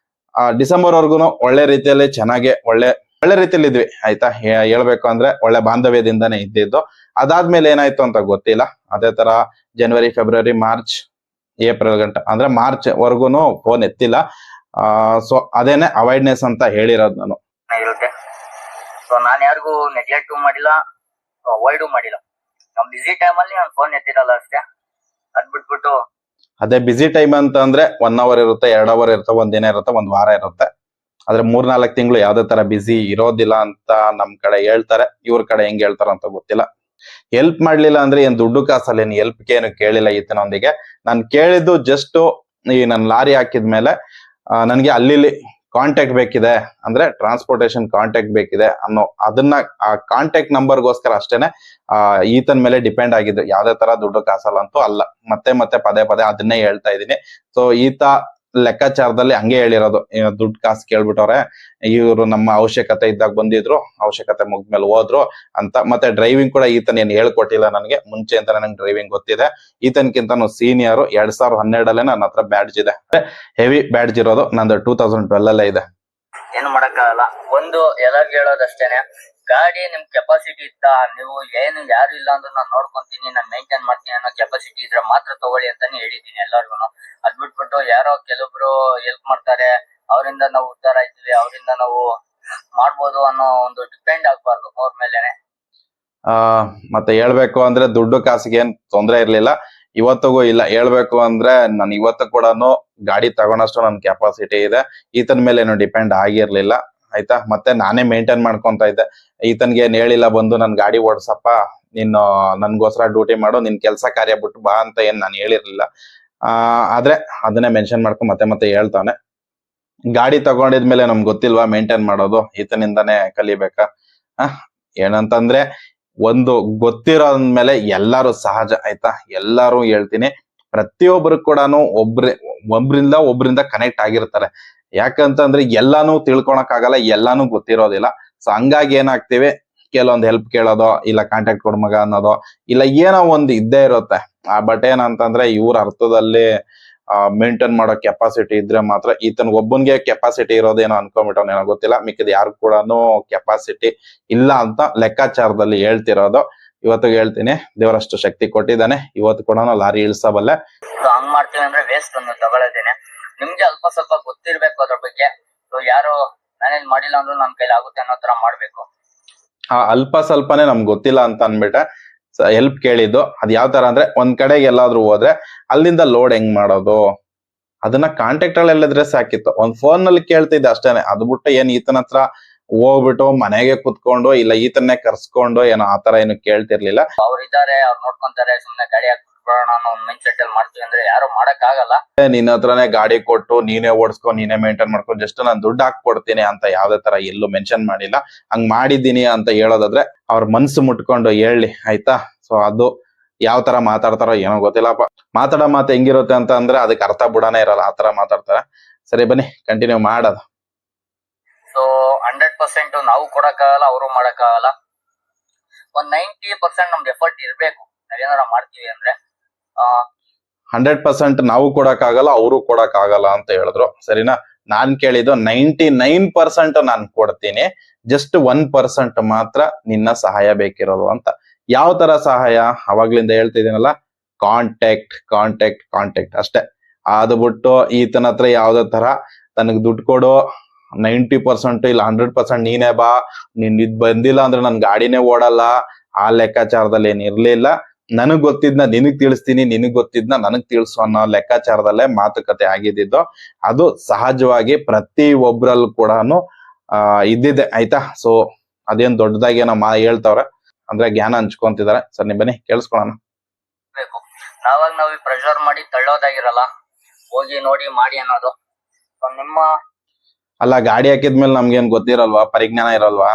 ಡಿಸೆಂಬರ್ ವರ್ಗುನು ಒಳ್ಳೆ ರೀತಿಯಲ್ಲಿ ಚೆನ್ನಾಗೆ ಒಳ್ಳೆ ಒಳ್ಳೆ ರೀತಿಯಲ್ಲಿ ಇದ್ವಿ ಆಯ್ತಾ? ಹೇಳ್ಬೇಕು ಅಂದ್ರೆ ಒಳ್ಳೆ ಬಾಂಧವ್ಯದಿಂದಾನೇ ಇದ್ದಿದ್ದು. ಅದಾದ್ಮೇಲೆ ಏನಾಯ್ತು ಅಂತ ಗೊತ್ತಿಲ್ಲ. ಅದೇ ತರ ಜನವರಿ ಫೆಬ್ರವರಿ ಮಾರ್ಚ್ ಏಪ್ರಿಲ್ ಗಂಟ ಅಂದ್ರೆ ಮಾರ್ಚ್ ವರ್ಗುನು ಫೋನ್ ಎತ್ತಿಲ್ಲ. ಆ ಸೊ ಅದೇನೆ ಅವಾಯ್ಡ್ನೆಸ್ ಅಂತ ಹೇಳಿರೋದು ನಾನು. ಸೊ ನಾನ್ ಯಾರಿಗೂ ನೆಗ್ಲೆಕ್ಟ್ ಮಾಡಿಲ್ಲ ಅವಾಯ್ಡು ಮಾಡಿಲ್ಲ. ನಮ್ ಬಿಸಿ ಟೈಮಲ್ಲಿ ನಾನು ಫೋನ್ ಎತ್ತಿರಲ್ಲ ಅಷ್ಟೇ. ಅದ್ ಬಿಟ್ಬಿಟ್ಟು ಅದೇ ಬಿಸಿ ಟೈಮ್ ಅಂತ ಅಂದ್ರೆ ಒನ್ ಅವರ್ ಇರುತ್ತೆ ಎರಡ್ ಅವರ್ ಇರುತ್ತೆ ಒಂದ್ ದಿನ ಇರುತ್ತೆ ಒಂದ್ ವಾರ ಇರುತ್ತೆ. ಆದ್ರೆ ಮೂರ್ ನಾಲ್ಕು ತಿಂಗಳು ಯಾವ್ದೇ ತರ ಬಿಸಿ ಇರೋದಿಲ್ಲ ಅಂತ ನಮ್ ಕಡೆ ಹೇಳ್ತಾರೆ. ಇವ್ರ ಕಡೆ ಹೆಂಗ್ ಹೇಳ್ತಾರ ಅಂತ ಗೊತ್ತಿಲ್ಲ. ಹೆಲ್ಪ್ ಮಾಡ್ಲಿಲ್ಲ ಅಂದ್ರೆ ಏನ್ ದುಡ್ಡು ಕಾಸಲ್ಲಿ ಏನ್ ಹೆಲ್ಪ್ ಏನು ಕೇಳಿಲ್ಲ ಈತನೊಂದಿಗೆ ನಾನು ಕೇಳಿದ್ದು ಜಸ್ಟ್ ಈ ನನ್ ಲಾರಿ ಹಾಕಿದ್ಮೇಲೆ ನನಗೆ ಅಲ್ಲಿ ಕಾಂಟ್ಯಾಕ್ಟ್ ಬೇಕಿದೆ ಅಂದ್ರೆ ಟ್ರಾನ್ಸ್ಪೋರ್ಟೇಶನ್ ಕಾಂಟ್ಯಾಕ್ಟ್ ಬೇಕಿದೆ ಅನ್ನೋ ಅದನ್ನ, ಆ ಕಾಂಟ್ಯಾಕ್ಟ್ ನಂಬರ್ಗೋಸ್ಕರ ಅಷ್ಟೇನೆ, ಆ, ಈತನ ಮೇಲೆ ಡಿಪೆಂಡ್ ಆಗಿದ್ದು. ಯಾವ್ದೇ ತರ ದುಡ್ಡು ಕಾಸಲ್ಲ ಅಂತೂ ಅಲ್ಲ. ಮತ್ತೆ ಮತ್ತೆ ಪದೇ ಪದೇ ಅದನ್ನೇ ಹೇಳ್ತಾ ಇದ್ದೀನಿ. ಸೊ ಈತ ಲೆಕ್ಕಾಚಾರದಲ್ಲಿ ಹಂಗೆ ಹೇಳಿರೋದು. ದುಡ್ಡು ಕಾಸು ಕೇಳ್ಬಿಟ್ಟವ್ರೆ, ಇವರು ನಮ್ಮ ಅವಶ್ಯಕತೆ ಇದ್ದಾಗ ಬಂದಿದ್ರು, ಅವಶ್ಯಕತೆ ಮುಗ್ದ್ಮೇಲೆ ಹೋದ್ರು ಅಂತ. ಮತ್ತೆ ಡ್ರೈವಿಂಗ್ ಕೂಡ ಈತನ ಏನ್ ಹೇಳ್ಕೊಟ್ಟಿಲ್ಲ ನನಗೆ. ಮುಂಚೆ ಅಂತ ನನಗೆ ಡ್ರೈವಿಂಗ್ ಗೊತ್ತಿದೆ. ಈತನ್ಕಿಂತ ಸೀನಿಯರ್ ಎರಡ್ ಸಾವಿರದ ಹನ್ನೆರಡಲ್ಲೇ ನನ್ನ ಹತ್ರ ಬ್ಯಾಡ್ಜ್ ಇದೆ. ಹೆವಿ ಬ್ಯಾಡ್ಜ್ ಇರೋದು. ನಂದು ಟೂ ತೌಸಂಡ್ ಟ್ವೆಲ್ ಅಲ್ಲೇ ಇದೆ. ಏನು ಮಾಡಕ್ಕಾಗಲ್ಲ. ಒಂದು ಎಲ್ಲ ಹೇಳೋದಷ್ಟೇನೆ. ಗಾಡಿ ನಿಮ್ ಕೆಪಾಸಿಟಿ ಇತ್ತ? ನೀವು ಏನು, ಯಾರು ಇಲ್ಲ ಅಂದ್ರೆ ನಾನು ನೋಡ್ಕೊಂತೀನಿ, ನಾನು ಮೇಂಟೈನ್ ಮಾಡ್ತೀನಿ ಅನ್ನೋ ಕೆಪಾಸಿಟಿ ಇದ್ರೆ ಮಾತ್ರ ತಗೊಳ್ಳಿ ಅಂತಾನೆ ಹೇಳಿದೀನಿ ಎಲ್ಲಾರ್ಗು ಅದ್ ಬಿಟ್ಬಿಟ್ಟು ಯಾರೋ ಕೆಲವೊಬ್ರು ಹೆಲ್ಪ್ ಮಾಡ್ತಾರೆ, ಅವರಿಂದ ನಾವು ಉದ್ಧಾರ ಆಯ್ತೀವಿ, ಅವರಿಂದ ನಾವು ಮಾಡ್ಬೋದು ಅನ್ನೋ ಒಂದು ಡಿಪೆಂಡ್ ಆಗ್ಬಾರ್ದು ಅವ್ರ ಮೇಲೆನೆ. ಆ, ಮತ್ತೆ ಹೇಳ್ಬೇಕು ಅಂದ್ರೆ ದುಡ್ಡು ಕಾಸಿಗೆ ಏನ್ ತೊಂದ್ರೆ ಇರ್ಲಿಲ್ಲ. ಇವತ್ತಿಗೂ ಇಲ್ಲ. ಹೇಳ್ಬೇಕು ಅಂದ್ರೆ ನಾನು ಇವತ್ತು ಕೂಡ ಗಾಡಿ ತಗೊಳಷ್ಟು ನನ್ನ ಕೆಪಾಸಿಟಿ ಇದೆ. ಈತನ ಮೇಲೆ ಏನು ಡಿಪೆಂಡ್ ಆಗಿರ್ಲಿಲ್ಲ. ಆಯ್ತಾ? ಮತ್ತೆ ನಾನೇ ಮೇಂಟೈನ್ ಮಾಡ್ಕೊಂತ ಇದ್ದೆ. ಈತನ್ಗೆ ಏನ್ ಹೇಳಿಲ್ಲ, ಬಂದು ನನ್ ಗಾಡಿ ಓಡ್ಸಪ್ಪ, ನೀನು ನನ್ಗೋಸ್ಕರ ಡ್ಯೂಟಿ ಮಾಡು, ನಿನ್ ಕೆಲ್ಸ ಕಾರ್ಯ ಬಿಟ್ಟು ಬಾ ಅಂತ ಏನ್ ನಾನು ಹೇಳಿರ್ಲಿಲ್ಲ. ಆ, ಆದ್ರೆ ಅದನ್ನೇ ಮೆನ್ಷನ್ ಮಾಡ್ಕೊಂಡು ಮತ್ತೆ ಮತ್ತೆ ಹೇಳ್ತಾನೆ ಗಾಡಿ ತಗೊಂಡಿದ್ಮೇಲೆ ನಮ್ಗೆ ಗೊತ್ತಿಲ್ವಾ ಮೇಂಟೈನ್ ಮಾಡೋದು? ಈತನಿಂದಾನೇ ಕಲಿಬೇಕಾ? ಏನಂತಂದ್ರೆ ಒಂದು ಗೊತ್ತಿರೋದ್ಮೇಲೆ ಎಲ್ಲಾರು ಸಹಜ, ಆಯ್ತಾ? ಎಲ್ಲಾರು ಹೇಳ್ತೀನಿ. ಪ್ರತಿಯೊಬ್ರು ಕೂಡ ಒಬ್ರ, ಒಬ್ರಿಂದ ಒಬ್ರಿಂದ ಕನೆಕ್ಟ್ ಆಗಿರ್ತಾರೆ. ಯಾಕಂತಂದ್ರೆ ಎಲ್ಲಾನು ತಿಳ್ಕೊಳಕ್ ಆಗಲ್ಲ ಎಲ್ಲಾನು ಗೊತ್ತಿರೋದಿಲ್ಲ. ಸೊ ಹಂಗಾಗಿ ಏನಾಗ್ತೀವಿ? ಕೆಲವೊಂದು ಹೆಲ್ಪ್ ಕೇಳೋದೋ, ಇಲ್ಲ ಕಾಂಟ್ಯಾಕ್ಟ್ ಕೊಡ್ ಮಗ ಅನ್ನೋದೋ, ಇಲ್ಲ ಏನೋ ಒಂದ್ ಇದ್ದೇ ಇರುತ್ತೆ. ಆ ಬಟ್ ಏನಂತಂದ್ರೆ ಇವ್ರ ಅರ್ಥದಲ್ಲಿ ಮೇಂಟೈನ್ ಮಾಡೋ ಕೆಪಾಸಿಟಿ ಇದ್ರೆ ಮಾತ್ರ ಈತನ ಒಬ್ಬನ್ಗೆ ಕೆಪಾಸಿಟಿ ಇರೋದೇನೋ ಅನ್ಕೊಂಡ್ಬಿಟ್ಟವನೇನೋ ಗೊತ್ತಿಲ್ಲ. ಮಿಕ್ಕಿದ ಯಾರು ಕೂಡ ಕೆಪಾಸಿಟಿ ಇಲ್ಲ ಅಂತ ಲೆಕ್ಕಾಚಾರದಲ್ಲಿ ಹೇಳ್ತಿರೋದು. ಇವತ್ತಿಗೆ ಹೇಳ್ತೀನಿ, ದೇವರಷ್ಟು ಶಕ್ತಿ ಕೊಟ್ಟಿದ್ದಾನೆ. ಇವತ್ತು ಕೂಡ ಲಾರಿ ಇಳಿಸಬಲ್ಲೆ. ಹಂಗ್ ಮಾಡ್ತೀನಿ ಅಂದ್ರೆ ವೇಸ್ಟ್ ಅನ್ನು ತಗೊಳ್ಳೋದೇನೆ ನಿಮ್ಗೆ ಅಲ್ಪ ಸ್ವಲ್ಪ ಗೊತ್ತಿರ್ಬೇಕು ಅದ್ರ ಬಗ್ಗೆ. ಸೊ ಯಾರು ಮ್ಯಾನೇಜ್ ಮಾಡಿಲ್ಲ ಅಂದ್ರೂ ನಮ್ ಕೈಲಿ ಆಗುತ್ತೆ ಅನ್ನೋ ತರ ಮಾಡ್ಬೇಕು. ಆ ಅಲ್ಪ ಸ್ವಲ್ಪನೇ ನಮ್ಗೆ ಗೊತ್ತಿಲ್ಲ ಅಂತ ಅನ್ಬಿಟ್ಟೆ ಹೆಲ್ಪ್ ಕೇಳಿದ್ದು. ಅದ್ ಯಾವ ತರ ಅಂದ್ರೆ ಒಂದ್ ಕಡೆಗೆ ಎಲ್ಲಾದ್ರೂ ಹೋದ್ರೆ ಅಲ್ಲಿಂದ ಲೋಡ್ ಹೆಂಗ್ ಮಾಡೋದು? ಅದನ್ನ ಕಾಂಟ್ಯಾಕ್ಟ್ ಅಲ್ಲಿ ಎಲ್ಲದ್ರೆ ಸಾಕಿತ್ತು? ಒಂದ್ ಫೋನ್ನಲ್ಲಿ ಕೇಳ್ತಿದ್ದೆ ಅಷ್ಟೇನೆ. ಅದ್ ಬಿಟ್ಟು ಏನ್ ಈತನ ಹತ್ರ ಹೋಗ್ಬಿಟ್ಟು ಮನೆಗೆ ಕುತ್ಕೊಂಡು ಇಲ್ಲ ಈತನ್ನೇ ಕರ್ಸ್ಕೊಂಡು ಏನೋ ಆತರ ಏನು ಕೇಳ್ತಿರ್ಲಿಲ್ಲ. ಅವ್ರು ಇದಾರೆ ಅವ್ರು ನೋಡ್ಕೊಂತಾರೆ ಸುಮ್ನೆ ಗಾಡಿ ಹಾಕ್ಬಿಡೋಣ ಅನ್ನೋ ಒಂದ್ ಮೈಂಡ್ ಸೆಟ್ ಅಲ್ಲಿ ಮಾಡ್ತೀವಿ ಅಂದ್ರೆ ಯಾರು ಮಾಡಕ್ ಆಗಲ್ಲ ನಿನ್ನ ಹತ್ರನೇ ಗಾಡಿ ಕೊಟ್ಟು ನೀನೇ ಓಡಿಸ್ಕೊ ನೀನೇ ಮೇಂಟೈನ್ ಮಾಡ್ಕೊಂಡು ಜಸ್ಟ್ ನಾನು ದುಡ್ಡು ಹಾಕ್ಕೊಡ್ತೀನಿ ಅಂತ ಯಾವ್ದೇ ತರ ಎಲ್ಲೂ ಮೆನ್ಷನ್ ಮಾಡಿಲ್ಲ. ಹಂಗ್ ಮಾಡಿದ್ದೀನಿ ಅಂತ ಹೇಳೋದಾದ್ರೆ ಅವ್ರ ಮನ್ಸು ಮುಟ್ಕೊಂಡು ಹೇಳಿ ಆಯ್ತಾ? ಸೊ ಅದು ಯಾವ ತರ ಮಾತಾಡ್ತಾರೋ ಏನೋ ಗೊತ್ತಿಲ್ಲಪ್ಪ. ಮಾತಾಡೋ ಮಾತು ಹೆಂಗಿರುತ್ತೆ ಅಂತ ಅಂದ್ರೆ ಅದಕ್ಕೆ ಅರ್ಥ ಬಿಡಾನೇ ಇರಲ್ಲ ಆ ತರ ಮಾತಾಡ್ತಾರ. ಸರಿ ಬನ್ನಿ ಕಂಟಿನ್ಯೂ ಮಾಡೋದು. ಸೊ ಹಂಡ್ರೆಡ್ ಪರ್ಸೆಂಟ್ ನಾವು ಕೊಡಕ್ಕಾಗಲ್ಲ ಅವರು ಮಾಡಕ್ಕಾಗಲ್ಲ. ಒಂದ್ ನೈಂಟಿ ಪರ್ಸೆಂಟ್ ನಮ್ದು ಎಫರ್ಟ್ ಇರಬೇಕು. ಏನಾರ ಮಾಡ್ತೀವಿ ಅಂದ್ರೆ. ಹಂಡ್ರೆಡ್ ಪರ್ಸೆಂಟ್ ನಾವು ಕೊಡಕ್ಕಾಗಲ್ಲ, ಅವರು ಕೊಡಕ್ಕಾಗಲ್ಲ ಅಂತ ಹೇಳಿದ್ರು. ಸರಿನಾ? ನಾನ್ ಕೇಳಿದ್ದು ನೈಂಟಿ ನೈನ್ ಪರ್ಸೆಂಟ್ ನಾನ್ ಕೊಡ್ತೀನಿ, ಜಸ್ಟ್ ಒನ್ ಪರ್ಸೆಂಟ್ ಮಾತ್ರ ನಿನ್ನ ಸಹಾಯ ಬೇಕಿರೋದು ಅಂತ. ಯಾವ ತರ ಸಹಾಯ? ಅವಾಗ್ಲಿಂದ ಹೇಳ್ತಿದ್ದೀನಲ್ಲ ಕಾಂಟ್ಯಾಕ್ಟ್ ಕಾಂಟ್ಯಾಕ್ಟ್ ಕಾಂಟ್ಯಾಕ್ಟ್ ಅಷ್ಟೇ. ಅದು ಬಿಟ್ಟು ಈತನ ಹತ್ರ ಯಾವ್ದೇ ತರ ತನಗ್ ದುಡ್ಡು ಕೊಡು, ನೈಂಟಿ ಪರ್ಸೆಂಟ್ ಇಲ್ಲ ಹಂಡ್ರೆಡ್ ಪರ್ಸೆಂಟ್ ನೀನೇ ಬಾ, ನೀನ್ ಇದ್ ಬಂದಿಲ್ಲ ಅಂದ್ರೆ ನನ್ ಗಾಡಿನೇ ಓಡಲ್ಲ, ಆ ಲೆಕ್ಕಾಚಾರದಲ್ಲಿ ಏನ್ ಇರ್ಲಿಲ್ಲ. ನನಗ್ ಗೊತ್ತಿದ್ನ ನಿನಗ್ ತಿಳಿಸ್ತೀನಿ ನಿನಗ್ ಗೊತ್ತಿದ್ನ ನನಗ್ ತಿಳಿಸು ಅನ್ನೋ ಲೆಕ್ಕಾಚಾರದಲ್ಲೇ ಮಾತುಕತೆ ಆಗಿದ್ದಿದ್ದು ಅದು ಸಹಜವಾಗಿ ಪ್ರತಿ ಒಬ್ರಲ್ಲೂ ಕೂಡ ಆ ಇದ್ದಿದೆ ಆಯ್ತಾ? ಸೊ ಅದೇನ್ ದೊಡ್ಡದಾಗಿ ಏನೋ ಮಾ ಹೇಳ್ತವ್ರೆ ಅಂದ್ರೆ ಜ್ಞಾನ ಹಂಚ್ಕೊಂತಿದಾರೆ ಸರ್ ನಿಮ್ ಬನ್ನಿ ಕೇಳಿಸ್ಕೊಳೋಣ. ಬೇಕು ನಾವಾಗ ನಾವು ಪ್ರೆಷರ್ ಮಾಡಿ ತಳ್ಳೋದಾಗಿರಲ್ಲ ಹೋಗಿ ನೋಡಿ ಮಾಡಿ ಅನ್ನೋದು. ನಿಮ್ಮ ಅಲ್ಲ ಗಾಡಿ ಹಾಕಿದ್ಮೇಲೆ ನಮ್ಗೇನ್ ಗೊತ್ತಿರಲ್ವಾ? ಪರಿಜ್ಞಾನ ಇರಲ್ವಾ?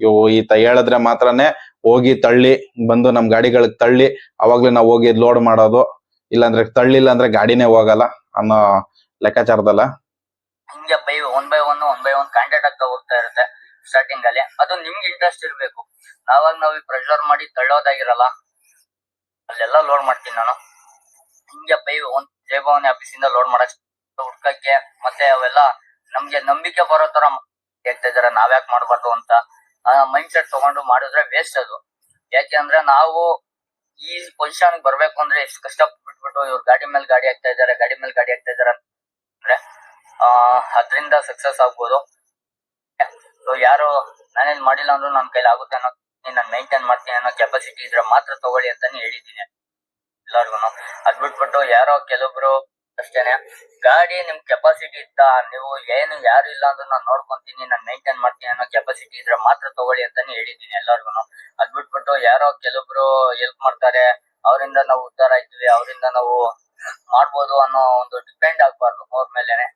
ಇವು ಈತ ಹೇಳಿದ್ರೆ ಮಾತ್ರನೇ ಹೋಗಿ ತಳ್ಳಿ, ಬಂದು ನಮ್ ಗಾಡಿಗಳಿಗೆ ತಳ್ಳಿ, ಅವಾಗ್ಲೇ ನಾವು ಹೋಗಿ ಲೋಡ್ ಮಾಡೋದು. ಇಲ್ಲಾಂದ್ರೆ ತಳ್ಳಿಲ್ಲ ಅಂದ್ರೆ ಗಾಡಿನೇ ಹೋಗಲ್ಲ ಅನ್ನೋ ಲೆಕ್ಕಾಚಾರದಲ್ಲ. ಹಿಂಗೆ by one by one one by one contact ಆಗ್ತಾ ಹೋಗ್ತಾ ಇರುತ್ತೆ ಸ್ಟಾರ್ಟಿಂಗ್ ಅಲ್ಲಿ. ಅದು ನಿಮ್ಗೆ ಇಂಟ್ರೆಸ್ಟ್ ಇರಬೇಕು. ಆವಾಗ ನಾವು ಪ್ರೆಷರ್ ಮಾಡಿ ತಳ್ಳೋದಾಗಿರಲ್ಲ, ಅಲ್ಲೆಲ್ಲ ಲೋಡ್ ಮಾಡ್ತೀನಿ ನಾನು. ಹಿಂಗೆ ಬೈ ಒಂದ್ ಆಫೀಸ್ ಆಫೀಸಿಂದ ಲೋಡ್ ಮಾಡಕ್ ಹುಡ್ಕಕ್ಕೆ, ಮತ್ತೆ ಅವೆಲ್ಲ ನಮ್ಗೆ ನಂಬಿಕೆ ಬರೋ ತರ ಹೇಳ್ತಾ ಇದಾರೆ ನಾವ್ಯಾಕೆ ಮಾಡ್ಬಾರ್ದು ಅಂತ. ಮೈಂಡ್ ಸೆಟ್ ತಗೊಂಡು ಮಾಡಿದ್ರೆ ವೇಸ್ಟ್ ಅದು. ಯಾಕೆಂದ್ರೆ ನಾವು ಈ ಪೊಸಿಷನ್ ಬರ್ಬೇಕು ಅಂದ್ರೆ ಎಷ್ಟು ಕಷ್ಟ ಬಿಟ್ಬಿಟ್ಟು ಇವ್ರು ಗಾಡಿ ಮೇಲೆ ಗಾಡಿ ಹಾಕ್ತಾ ಇದಾರೆ, ಗಾಡಿ ಮೇಲೆ ಗಾಡಿ ಹಾಕ್ತಾ ಇದಾರೆ ಅಂದ್ರೆ, ಆ, ಅದರಿಂದ ಸಕ್ಸಸ್ ಆಗ್ಬೋದು. ಸೊ ಯಾರು ಮ್ಯಾನೇಜ್ ಮಾಡಿಲ್ಲ ಅಂದ್ರೂ ನನ್ನ ಕೈಲಿ ಆಗುತ್ತೆ ಅನ್ನೋ ನಾನು ಮೈಂಟೈನ್ ಮಾಡ್ತೀನಿ ಅನ್ನೋ ಕೆಪಾಸಿಟಿ ಇದ್ರೆ ಮಾತ್ರ ತಗೊಳ್ಳಿ ಅಂತಾನೆ ಹೇಳಿದ್ದೀನಿ ಎಲ್ಲರಿಗೂ ಅದ್ ಬಿಟ್ಬಿಟ್ಟು ಯಾರೋ ಕೆಲವೊಬ್ರು ಅಷ್ಟೇನೆ. ಗಾಡಿ ನಿಮ್ ಕೆಪಾಸಿಟಿ ಇತ್ತ? ನೀವು ಏನು ಯಾರು ಇಲ್ಲ ಅಂದ್ರೆ ನಾನು ನೋಡ್ಕೊಂತೀನಿ ನಾನು ಮೇಂಟೈನ್ ಮಾಡ್ತೀನಿ ಅನ್ನೋ ಕೆಪಾಸಿಟಿ ಇದ್ರೆ ಮಾತ್ರ ತಗೊಳ್ಳಿ ಅಂತಾನೆ ಹೇಳಿದ್ದೀನಿ ಎಲ್ಲರಿಗೂ ಅದ್ ಬಿಟ್ಬಿಟ್ಟು ಯಾರೋ ಕೆಲವೊಬ್ರು ಹೆಲ್ಪ್ ಮಾಡ್ತಾರೆ ಅವರಿಂದ ನಾವು ಉದ್ಧಾರ ಆಯ್ತೀವಿ ಅವರಿಂದ ನಾವು ಮಾಡ್ಬೋದು ಅನ್ನೋ ಒಂದು ಡಿಪೆಂಡ್ ಆಗ್ಬಾರ್ದು ಅವ್ರ ಮೇಲೆನೆ.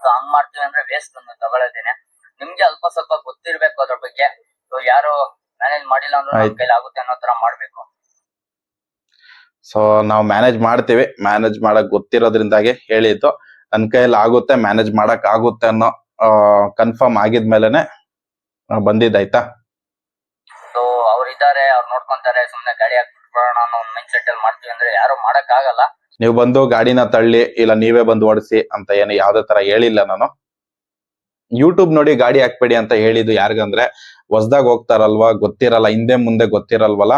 ಸೊ ಹಂಗ್ ಮಾಡ್ತೀವಿ ಅಂದ್ರೆ ವೇಸ್ಟ್ ಒಂದು ತಗೊಳ್ಳೋದೇನೆ. ನಿಮ್ಗೆ ಅಲ್ಪ ಸ್ವಲ್ಪ ಗೊತ್ತಿರ್ಬೇಕು ಅದ್ರ ಬಗ್ಗೆ. ಸೊ ಯಾರು ಮ್ಯಾನೇಜ್ ಮಾಡಿಲ್ಲ ಅಂದ್ರೆ ನಮ್ ಆಯ್ತು. ಕೈಲಿ ಆಗುತ್ತೆ ಅನ್ನೋ ತರ ಮಾಡ್ಬೇಕು ಸೊ ನಾವು ಮ್ಯಾನೇಜ್ ಮಾಡ್ತೀವಿ. ಮ್ಯಾನೇಜ್ ಮಾಡಕ್ ಗೊತ್ತಿರೋದ್ರಿಂದಾಗೆ ಹೇಳಿದ್ದು ನನ್ ಕೈಯಲ್ಲಿ ಆಗುತ್ತೆ ಮ್ಯಾನೇಜ್ ಮಾಡಕ್ ಆಗುತ್ತೆ ಅನ್ನೋ ಕನ್ಫರ್ಮ್ ಆಗಿದ್ಮೇಲೆನೆ ಬಂದಿದ್ದಾಯ್ತಾ? ಸೊ ಅವ್ರು ನೋಡ್ಕೊಂತಾರೆ ಸುಮ್ಮನೆ ಗಾಡಿ ಹಾಕ್ಬಿಟ್ಬಿಡೋಣ ಅನ್ನೋ ಒಂದ್ ಮೈಂಡ್ ಸೆಟ್ ಅಲ್ಲಿ ಮಾಡ್ತೀವಿ ಅಂದ್ರೆ ಯಾರು ಮಾಡಕ್ ಆಗಲ್ಲ. ನೀವು ಬಂದು ಗಾಡಿನ ತಳ್ಳಿ ಇಲ್ಲ ನೀವೇ ಬಂದು ಓಡಿಸಿ ಅಂತ ಏನು ಯಾವ್ದೇ ತರ ಹೇಳಿಲ್ಲ ನಾನು. ಯೂಟ್ಯೂಬ್ ನೋಡಿ ಗಾಡಿ ಹಾಕ್ಬೇಡಿ ಅಂತ ಹೇಳಿದ್ದು ಯಾರಿಗಂದ್ರೆ ಹೊಸ್ದಾಗ ಹೋಗ್ತಾರಲ್ವಾ ಗೊತ್ತಿರಲ್ಲ ಹಿಂದೆ ಮುಂದೆ ಗೊತ್ತಿರಲ್ವಲ್ಲ.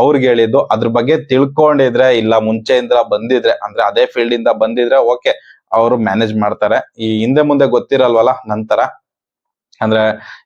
ಅವ್ರಿಗೆ ಹೇಳಿದ್ದು, ಅದ್ರ ಬಗ್ಗೆ ತಿಳ್ಕೊಂಡಿದ್ರೆ ಇಲ್ಲ ಮುಂಚೆಯಿಂದ ಬಂದಿದ್ರೆ, ಅಂದ್ರೆ ಅದೇ ಫೀಲ್ಡ್ ಇಂದ ಬಂದಿದ್ರೆ ಓಕೆ ಅವರು ಮ್ಯಾನೇಜ್ ಮಾಡ್ತಾರೆ. ಈ ಹಿಂದೆ ಮುಂದೆ ಗೊತ್ತಿರಲ್ವಲ್ಲ, ನಂತರ? ಅಂದ್ರೆ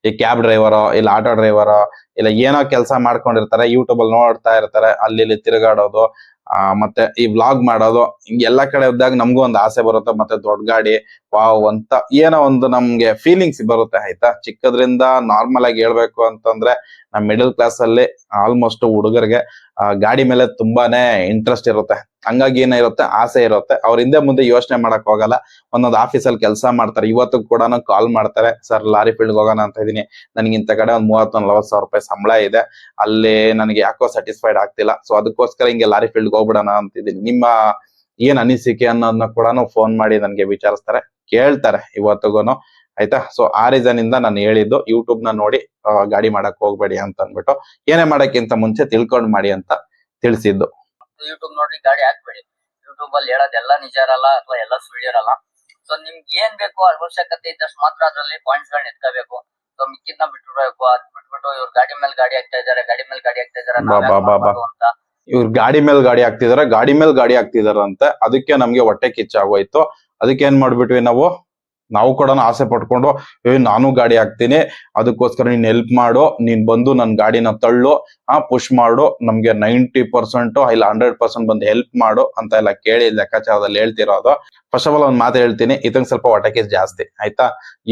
ಈ ಕ್ಯಾಬ್ ಡ್ರೈವರೋ ಇಲ್ಲ ಆಟೋ ಡ್ರೈವರೋ ಇಲ್ಲ ಏನೋ ಕೆಲಸ ಮಾಡ್ಕೊಂಡಿರ್ತಾರೆ ಯೂಟ್ಯೂಬ್ ಅಲ್ಲಿ ನೋಡ್ತಾ ಇರ್ತಾರೆ, ಅಲ್ಲಿ ಇಲ್ಲಿ ತಿರುಗಾಡೋದು ಆ ಮತ್ತೆ ಈ ವ್ಲಾಗ್ ಮಾಡೋದು ಹಿಂಗೆ ಎಲ್ಲಾ ಕಡೆ ಇದ್ದಾಗ ನಮಗೂ ಒಂದು ಆಸೆ ಬರುತ್ತೆ ಮತ್ತೆ ದೊಡ್ಡ ಗಾಡಿ ವಾವ್ ಅಂತ ಏನೋ ಒಂದು ನಮ್ಗೆ ಫೀಲಿಂಗ್ಸ್ ಬರುತ್ತೆ ಆಯ್ತಾ? ಚಿಕ್ಕದ್ರಿಂದ ನಾರ್ಮಲ್ ಆಗಿ ಹೇಳ್ಬೇಕು ಅಂತಂದ್ರೆ ನಮ್ ಮಿಡಲ್ ಕ್ಲಾಸ್ ಅಲ್ಲಿ ಆಲ್ಮೋಸ್ಟ್ ಹುಡುಗರಿಗೆ ಆ, ಗಾಡಿ ಮೇಲೆ ತುಂಬಾನೇ ಇಂಟ್ರೆಸ್ಟ್ ಇರುತ್ತೆ. ಹಂಗಾಗಿ ಏನಿರುತ್ತೆ? ಆಸೆ ಇರುತ್ತೆ. ಅವ್ರ ಹಿಂದೆ ಮುಂದೆ ಯೋಚನೆ ಮಾಡಕ್ ಹೋಗಲ್ಲ. ಒಂದೊಂದು ಆಫೀಸಲ್ಲಿ ಕೆಲಸ ಮಾಡ್ತಾರೆ. ಇವತ್ತು ಕೂಡ ಕಾಲ್ ಮಾಡ್ತಾರೆ. ಸರ್ ಲಾರಿ ಫೀಲ್ಡ್ ಹೋಗೋಣ ಅಂತ ಇದೀನಿ ನನಗೆ ಇಂಥ ಕಡೆ ಒಂದು ಮೂವತ್ತು ನಲವತ್ತು ಸಾವಿರ ರೂಪಾಯಿ ಸಂಬಳ ಇದೆ. ಅಲ್ಲಿ ನನಗೆ ಯಾಕೋ ಸ್ಯಾಟಿಸ್ಫೈಡ್ ಆಗ್ತಿಲ್ಲ. ಸೊ ಅದಕ್ಕೋಸ್ಕರ ಹಿಂಗೆ ಲಾರಿ ಫೀಲ್ಡ್ ಹೋಗ್ಬಿಡೋಣ ಅಂತಿದ್ದೀನಿ. ನಿಮ್ಮ ಏನ್ ಅನಿಸಿಕೆ ಅನ್ನೋದನ್ನ ಕೂಡ ಫೋನ್ ಮಾಡಿ ನನಗೆ ವಿಚಾರಿಸ್ತಾರೆ ಕೇಳ್ತಾರೆ ಇವತ್ತಿಗೂನು ಆಯ್ತಾ? ಸೊ ಆ ರೀಸನ್ ಇಂದ ನಾನು ಹೇಳಿದ್ದು ಯೂಟ್ಯೂಬ್ನ ನೋಡಿ ಗಾಡಿ ಮಾಡಕ್ ಹೋಗ್ಬೇಡಿ ಅಂತ ಅಂದ್ಬಿಟ್ಟು ಏನೇ ಮಾಡಕ್ಕಿಂತ ಮುಂಚೆ ತಿಳ್ಕೊಂಡ್ ಮಾಡಿ ಅಂತ ತಿಳಿಸಿದ್ದು. ಯೂಟ್ಯೂಬ್ ನೋಡಿ ಗಾಡಿ ಹಾಕ್ಬೇಡಿ. ಯೂಟ್ಯೂಬ್ ಅಲ್ಲಿ ಹೇಳೋದೆಲ್ಲ ನಿಜ ಇರಲ್ಲ ಅಥವಾ ಎಲ್ಲ ಸುಳ್ಳಿರಲ್ಲ ಸೊ ನಿಮ್ಗೆ ಏನ್ ಬೇಕು ಅವಶ್ಯಕತೆ ಇದ್ದಷ್ಟು ಮಾತ್ರ ಅದ್ರಲ್ಲಿ ಪಾಯಿಂಟ್ಸ್ ಗಳನ್ನ ಎತ್ಕೋಬೇಕು ಸೊ ಮಿಕ್ಕಿದ್ನ ಬಿಟ್ಬಿಡ್ಬೇಕು. ಅದ್ ಬಿಟ್ಬಿಟ್ಟು ಇವ್ರು ಗಾಡಿ ಮೇಲೆ ಗಾಡಿ ಹಾಕ್ತಾ ಇದಾರೆ ಗಾಡಿ ಮೇಲೆ ಗಾಡಿ ಹಾಕ್ತಾ ಇದಾರೆ. ಅಂತ. ಇವ್ರು ಗಾಡಿ ಮೇಲೆ ಗಾಡಿ ಹಾಕ್ತಿದಾರೆ, ಗಾಡಿ ಮೇಲೆ ಗಾಡಿ ಹಾಕ್ತಿದಾರೆ ಅಂತ ಅದಕ್ಕೆ ನಮ್ಗೆ ಹೊಟ್ಟೆ ಕಿಚ್ಚಾಗೋಯ್ತು. ಅದಕ್ಕೆ ಏನ್ ಮಾಡ್ಬಿಟ್ವಿ ನಾವು? ನಾವು ಕೂಡ ಆಸೆ ಪಟ್ಕೊಂಡು, ಏ, ನಾನು ಗಾಡಿ ಹಾಕ್ತೀನಿ. ಅದಕ್ಕೋಸ್ಕರ ನೀನ್ ಹೆಲ್ಪ್ ಮಾಡು. ನೀನ್ ಬಂದು ನನ್ ಗಾಡಿನ ತಳ್ಳು. ಆ ಪುಷ್ ಮಾಡು. ನಮ್ಗೆ ನೈಂಟಿ ಪರ್ಸೆಂಟ್ ಇಲ್ಲ ಹಂಡ್ರೆಡ್ ಪರ್ಸೆಂಟ್ ಬಂದು ಹೆಲ್ಪ್ ಮಾಡು ಅಂತ ಎಲ್ಲ ಕೇಳಿ, ಲೆಕ್ಕಾಚಾರದಲ್ಲಿ ಹೇಳ್ತಿರೋದು. ಫಸ್ಟ್ ಆಫ್ ಆಲ್ ಒಂದ್ ಮಾತು ಹೇಳ್ತೀನಿ. ಇದಂಗ್ ಸ್ವಲ್ಪ ಹೊಟ್ಟೆ ಜಾಸ್ತಿ. ಆಯ್ತಾ?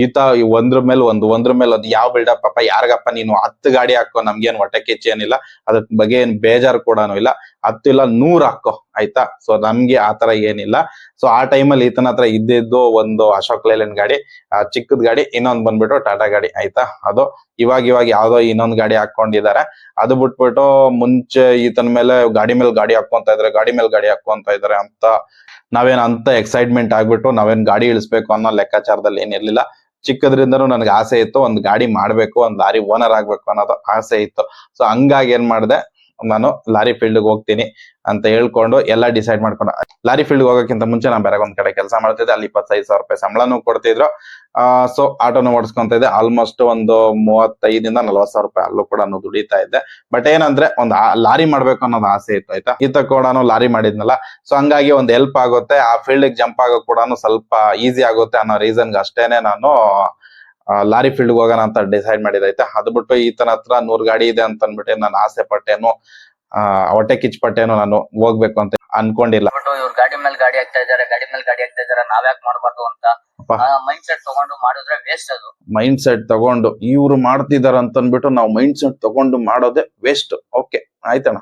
ಈತ ಒಂದ್ರ ಮೇಲೆ ಒಂದು, ಒಂದ್ರ ಮೇಲೆ ಒಂದು ಯಾವ ಬಿಲ್ಡಪ್ ಅಪ್ಪ ಯಾರಿಗಪ್ಪ ನೀನು ಹತ್ತು ಗಾಡಿ ಹಾಕೋ, ನಮ್ಗೇನ್ ಹೊಟ್ಟೆ ಕಿಚ್ಚು ಏನಿಲ್ಲ ಅದ್ರ ಬಗ್ಗೆ ಏನ್ ಬೇಜಾರು ಕೂಡ ಇಲ್ಲ. ಹತ್ತು ಇಲ್ಲ ನೂರ್ ಹಾಕೋ, ಆಯ್ತಾ? ಸೊ ನಮ್ಗೆ ಆತರ ಏನಿಲ್ಲ. ಸೊ ಆ ಟೈಮಲ್ಲಿ ಈತನ ಹತ್ರ ಇದ್ದಿದ್ದು ಒಂದು ಅಶೋಕ್ ಲೇಲೆನ್ ಗಾಡಿ ಚಿಕ್ಕದ್ ಗಾಡಿ, ಇನ್ನೊಂದ್ ಬಂದ್ಬಿಟ್ಟು ಟಾಟಾ ಗಾಡಿ, ಆಯ್ತಾ? ಅದು. ಇವಾಗ ಇವಾಗ ಯಾವ್ದೋ ಇನ್ನೊಂದ್ ಗಾಡಿ ಹಾಕೊಂಡಿದ್ದಾರೆ. ಅದು ಬಿಟ್ಬಿಟ್ಟು ಮುಂಚೆ ಈತನ ಮೇಲೆ ಗಾಡಿ ಮೇಲೆ ಗಾಡಿ ಹಾಕೊಂತ ಇದ್ರೆ ಗಾಡಿ ಮೇಲೆ ಗಾಡಿ ಹಾಕೊಂತ ಇದಾರೆ ಅಂತ ನಾವೇನ್ ಅಂತ ಎಕ್ಸೈಟ್ಮೆಂಟ್ ಆಗ್ಬಿಟ್ಟು ನಾವೇನ್ ಗಾಡಿ ಇಳಿಸ್ಬೇಕು ಅನ್ನೋ ಲೆಕ್ಕಾಚಾರದಲ್ಲಿ ಏನಿರ್ಲಿಲ್ಲ ಚಿಕ್ಕದ್ರಿಂದನೂ ನನಗೆ ಆಸೆ ಇತ್ತು ಒಂದ್ ಗಾಡಿ ಮಾಡ್ಬೇಕು, ಒಂದ್ ಲಾರಿ ಓನರ್ ಆಗ್ಬೇಕು ಅನ್ನೋದು ಆಸೆ ಇತ್ತು. ಸೊ ಹಂಗಾಗಿ ಏನ್ ಮಾಡಿದೆ ನಾನು ಲಾರಿ ಫೀಲ್ಡ್ ಹೋಗ್ತೀನಿ ಅಂತ ಹೇಳ್ಕೊಂಡು ಎಲ್ಲ ಡಿಸೈಡ್ ಮಾಡ್ಕೊಂಡು, ಲಾರಿ ಫೀಲ್ಡ್ ಹೋಗೋಕ್ಕಿಂತ ಮುಂಚೆ ನಾನು ಬೇರೆ ಒಂದ್ ಕಡೆ ಕೆಲಸ ಮಾಡ್ತಿದ್ದೆ. ಅಲ್ಲಿ ಇಪ್ಪತ್ತೈದು ಸಾವಿರ ರೂಪಾಯಿ ಸಂಬಳನೂ ಕೊಡ್ತಿದ್ರು. ಸೊ ಆಟೋನು ಓಡಿಸ್ಕೊಂತ ಇದ್ದೆ. ಆಲ್ಮೋಸ್ಟ್ ಒಂದು ಮೂವತ್ತೈದಿಂದ ನಲ್ವತ್ ಸಾವಿರ ರೂಪಾಯಿ ಅಲ್ಲೂ ಕೂಡ ದುಡಿತಾ ಇದ್ದೆ. ಬಟ್ ಏನಂದ್ರೆ ಒಂದು ಲಾರಿ ಮಾಡ್ಬೇಕು ಅನ್ನೋದು ಆಸೆ ಇತ್ತು, ಆಯ್ತಾ? ಈತ ಕೂಡ ಲಾರಿ ಮಾಡಿದ್ನಲ್ಲ. ಸೊ ಹಂಗಾಗಿ ಒಂದು ಹೆಲ್ಪ್ ಆಗುತ್ತೆ. ಆ ಫೀಲ್ಡ್ ಜಂಪ್ ಆಗೋ ಕೂಡ ಸ್ವಲ್ಪ ಈಸಿ ಆಗುತ್ತೆ ಅನ್ನೋ ರೀಸನ್ ಅಷ್ಟೇನೆ ನಾನು ಲಾರಿ ಫೀಲ್ಡ್ ಹೋಗೋಣ ಅಂತ ಡಿಸೈಡ್ ಮಾಡಿದೈತೆ. ಅದು ಬಿಟ್ಟು ಈತನ ಹತ್ರ ನೂರ್ ಗಾಡಿ ಇದೆ ಅಂತ ಅಂದ್ಬಿಟ್ಟು ನಾನು ಆಸೆ ಪಟ್ಟೇನು ಆ ಹೊಟ್ಟೆ ಕಿಚ್ ಪಟ್ಟೇನು ನಾನು ಹೋಗ್ಬೇಕು ಅಂತ ಅನ್ಕೊಂಡಿಲ್ಲ. ಇವ್ರ ಗಾಡಿ ಮೇಲೆ ಗಾಡಿ ಹಾಕ್ತಾ ಇದಾರೆ ಗಾಡಿ ಮೇಲೆ ಗಾಡಿ ಹಾಕ್ತಾ ಇದಾರೆ ನಾವ್ಯಾಕ್ ಮಾಡಬಾರ್ದು ಅಂತ. ಮೈಂಡ್ ಸೆಟ್ ತಗೊಂಡು ಮಾಡಿದ್ರೆ ವೇಸ್ಟ್ ಅದು. ಮೈಂಡ್ ಸೆಟ್ ತಗೊಂಡು ಇವ್ರು ಮಾಡ್ತಿದಾರ ಅಂತ ಅಂದ್ಬಿಟ್ಟು ನಾವು ಮೈಂಡ್ ಸೆಟ್ ತಗೊಂಡು ಮಾಡೋದೇ ವೇಸ್ಟ್ ಓಕೆ ಆಯ್ತಣ್ಣ.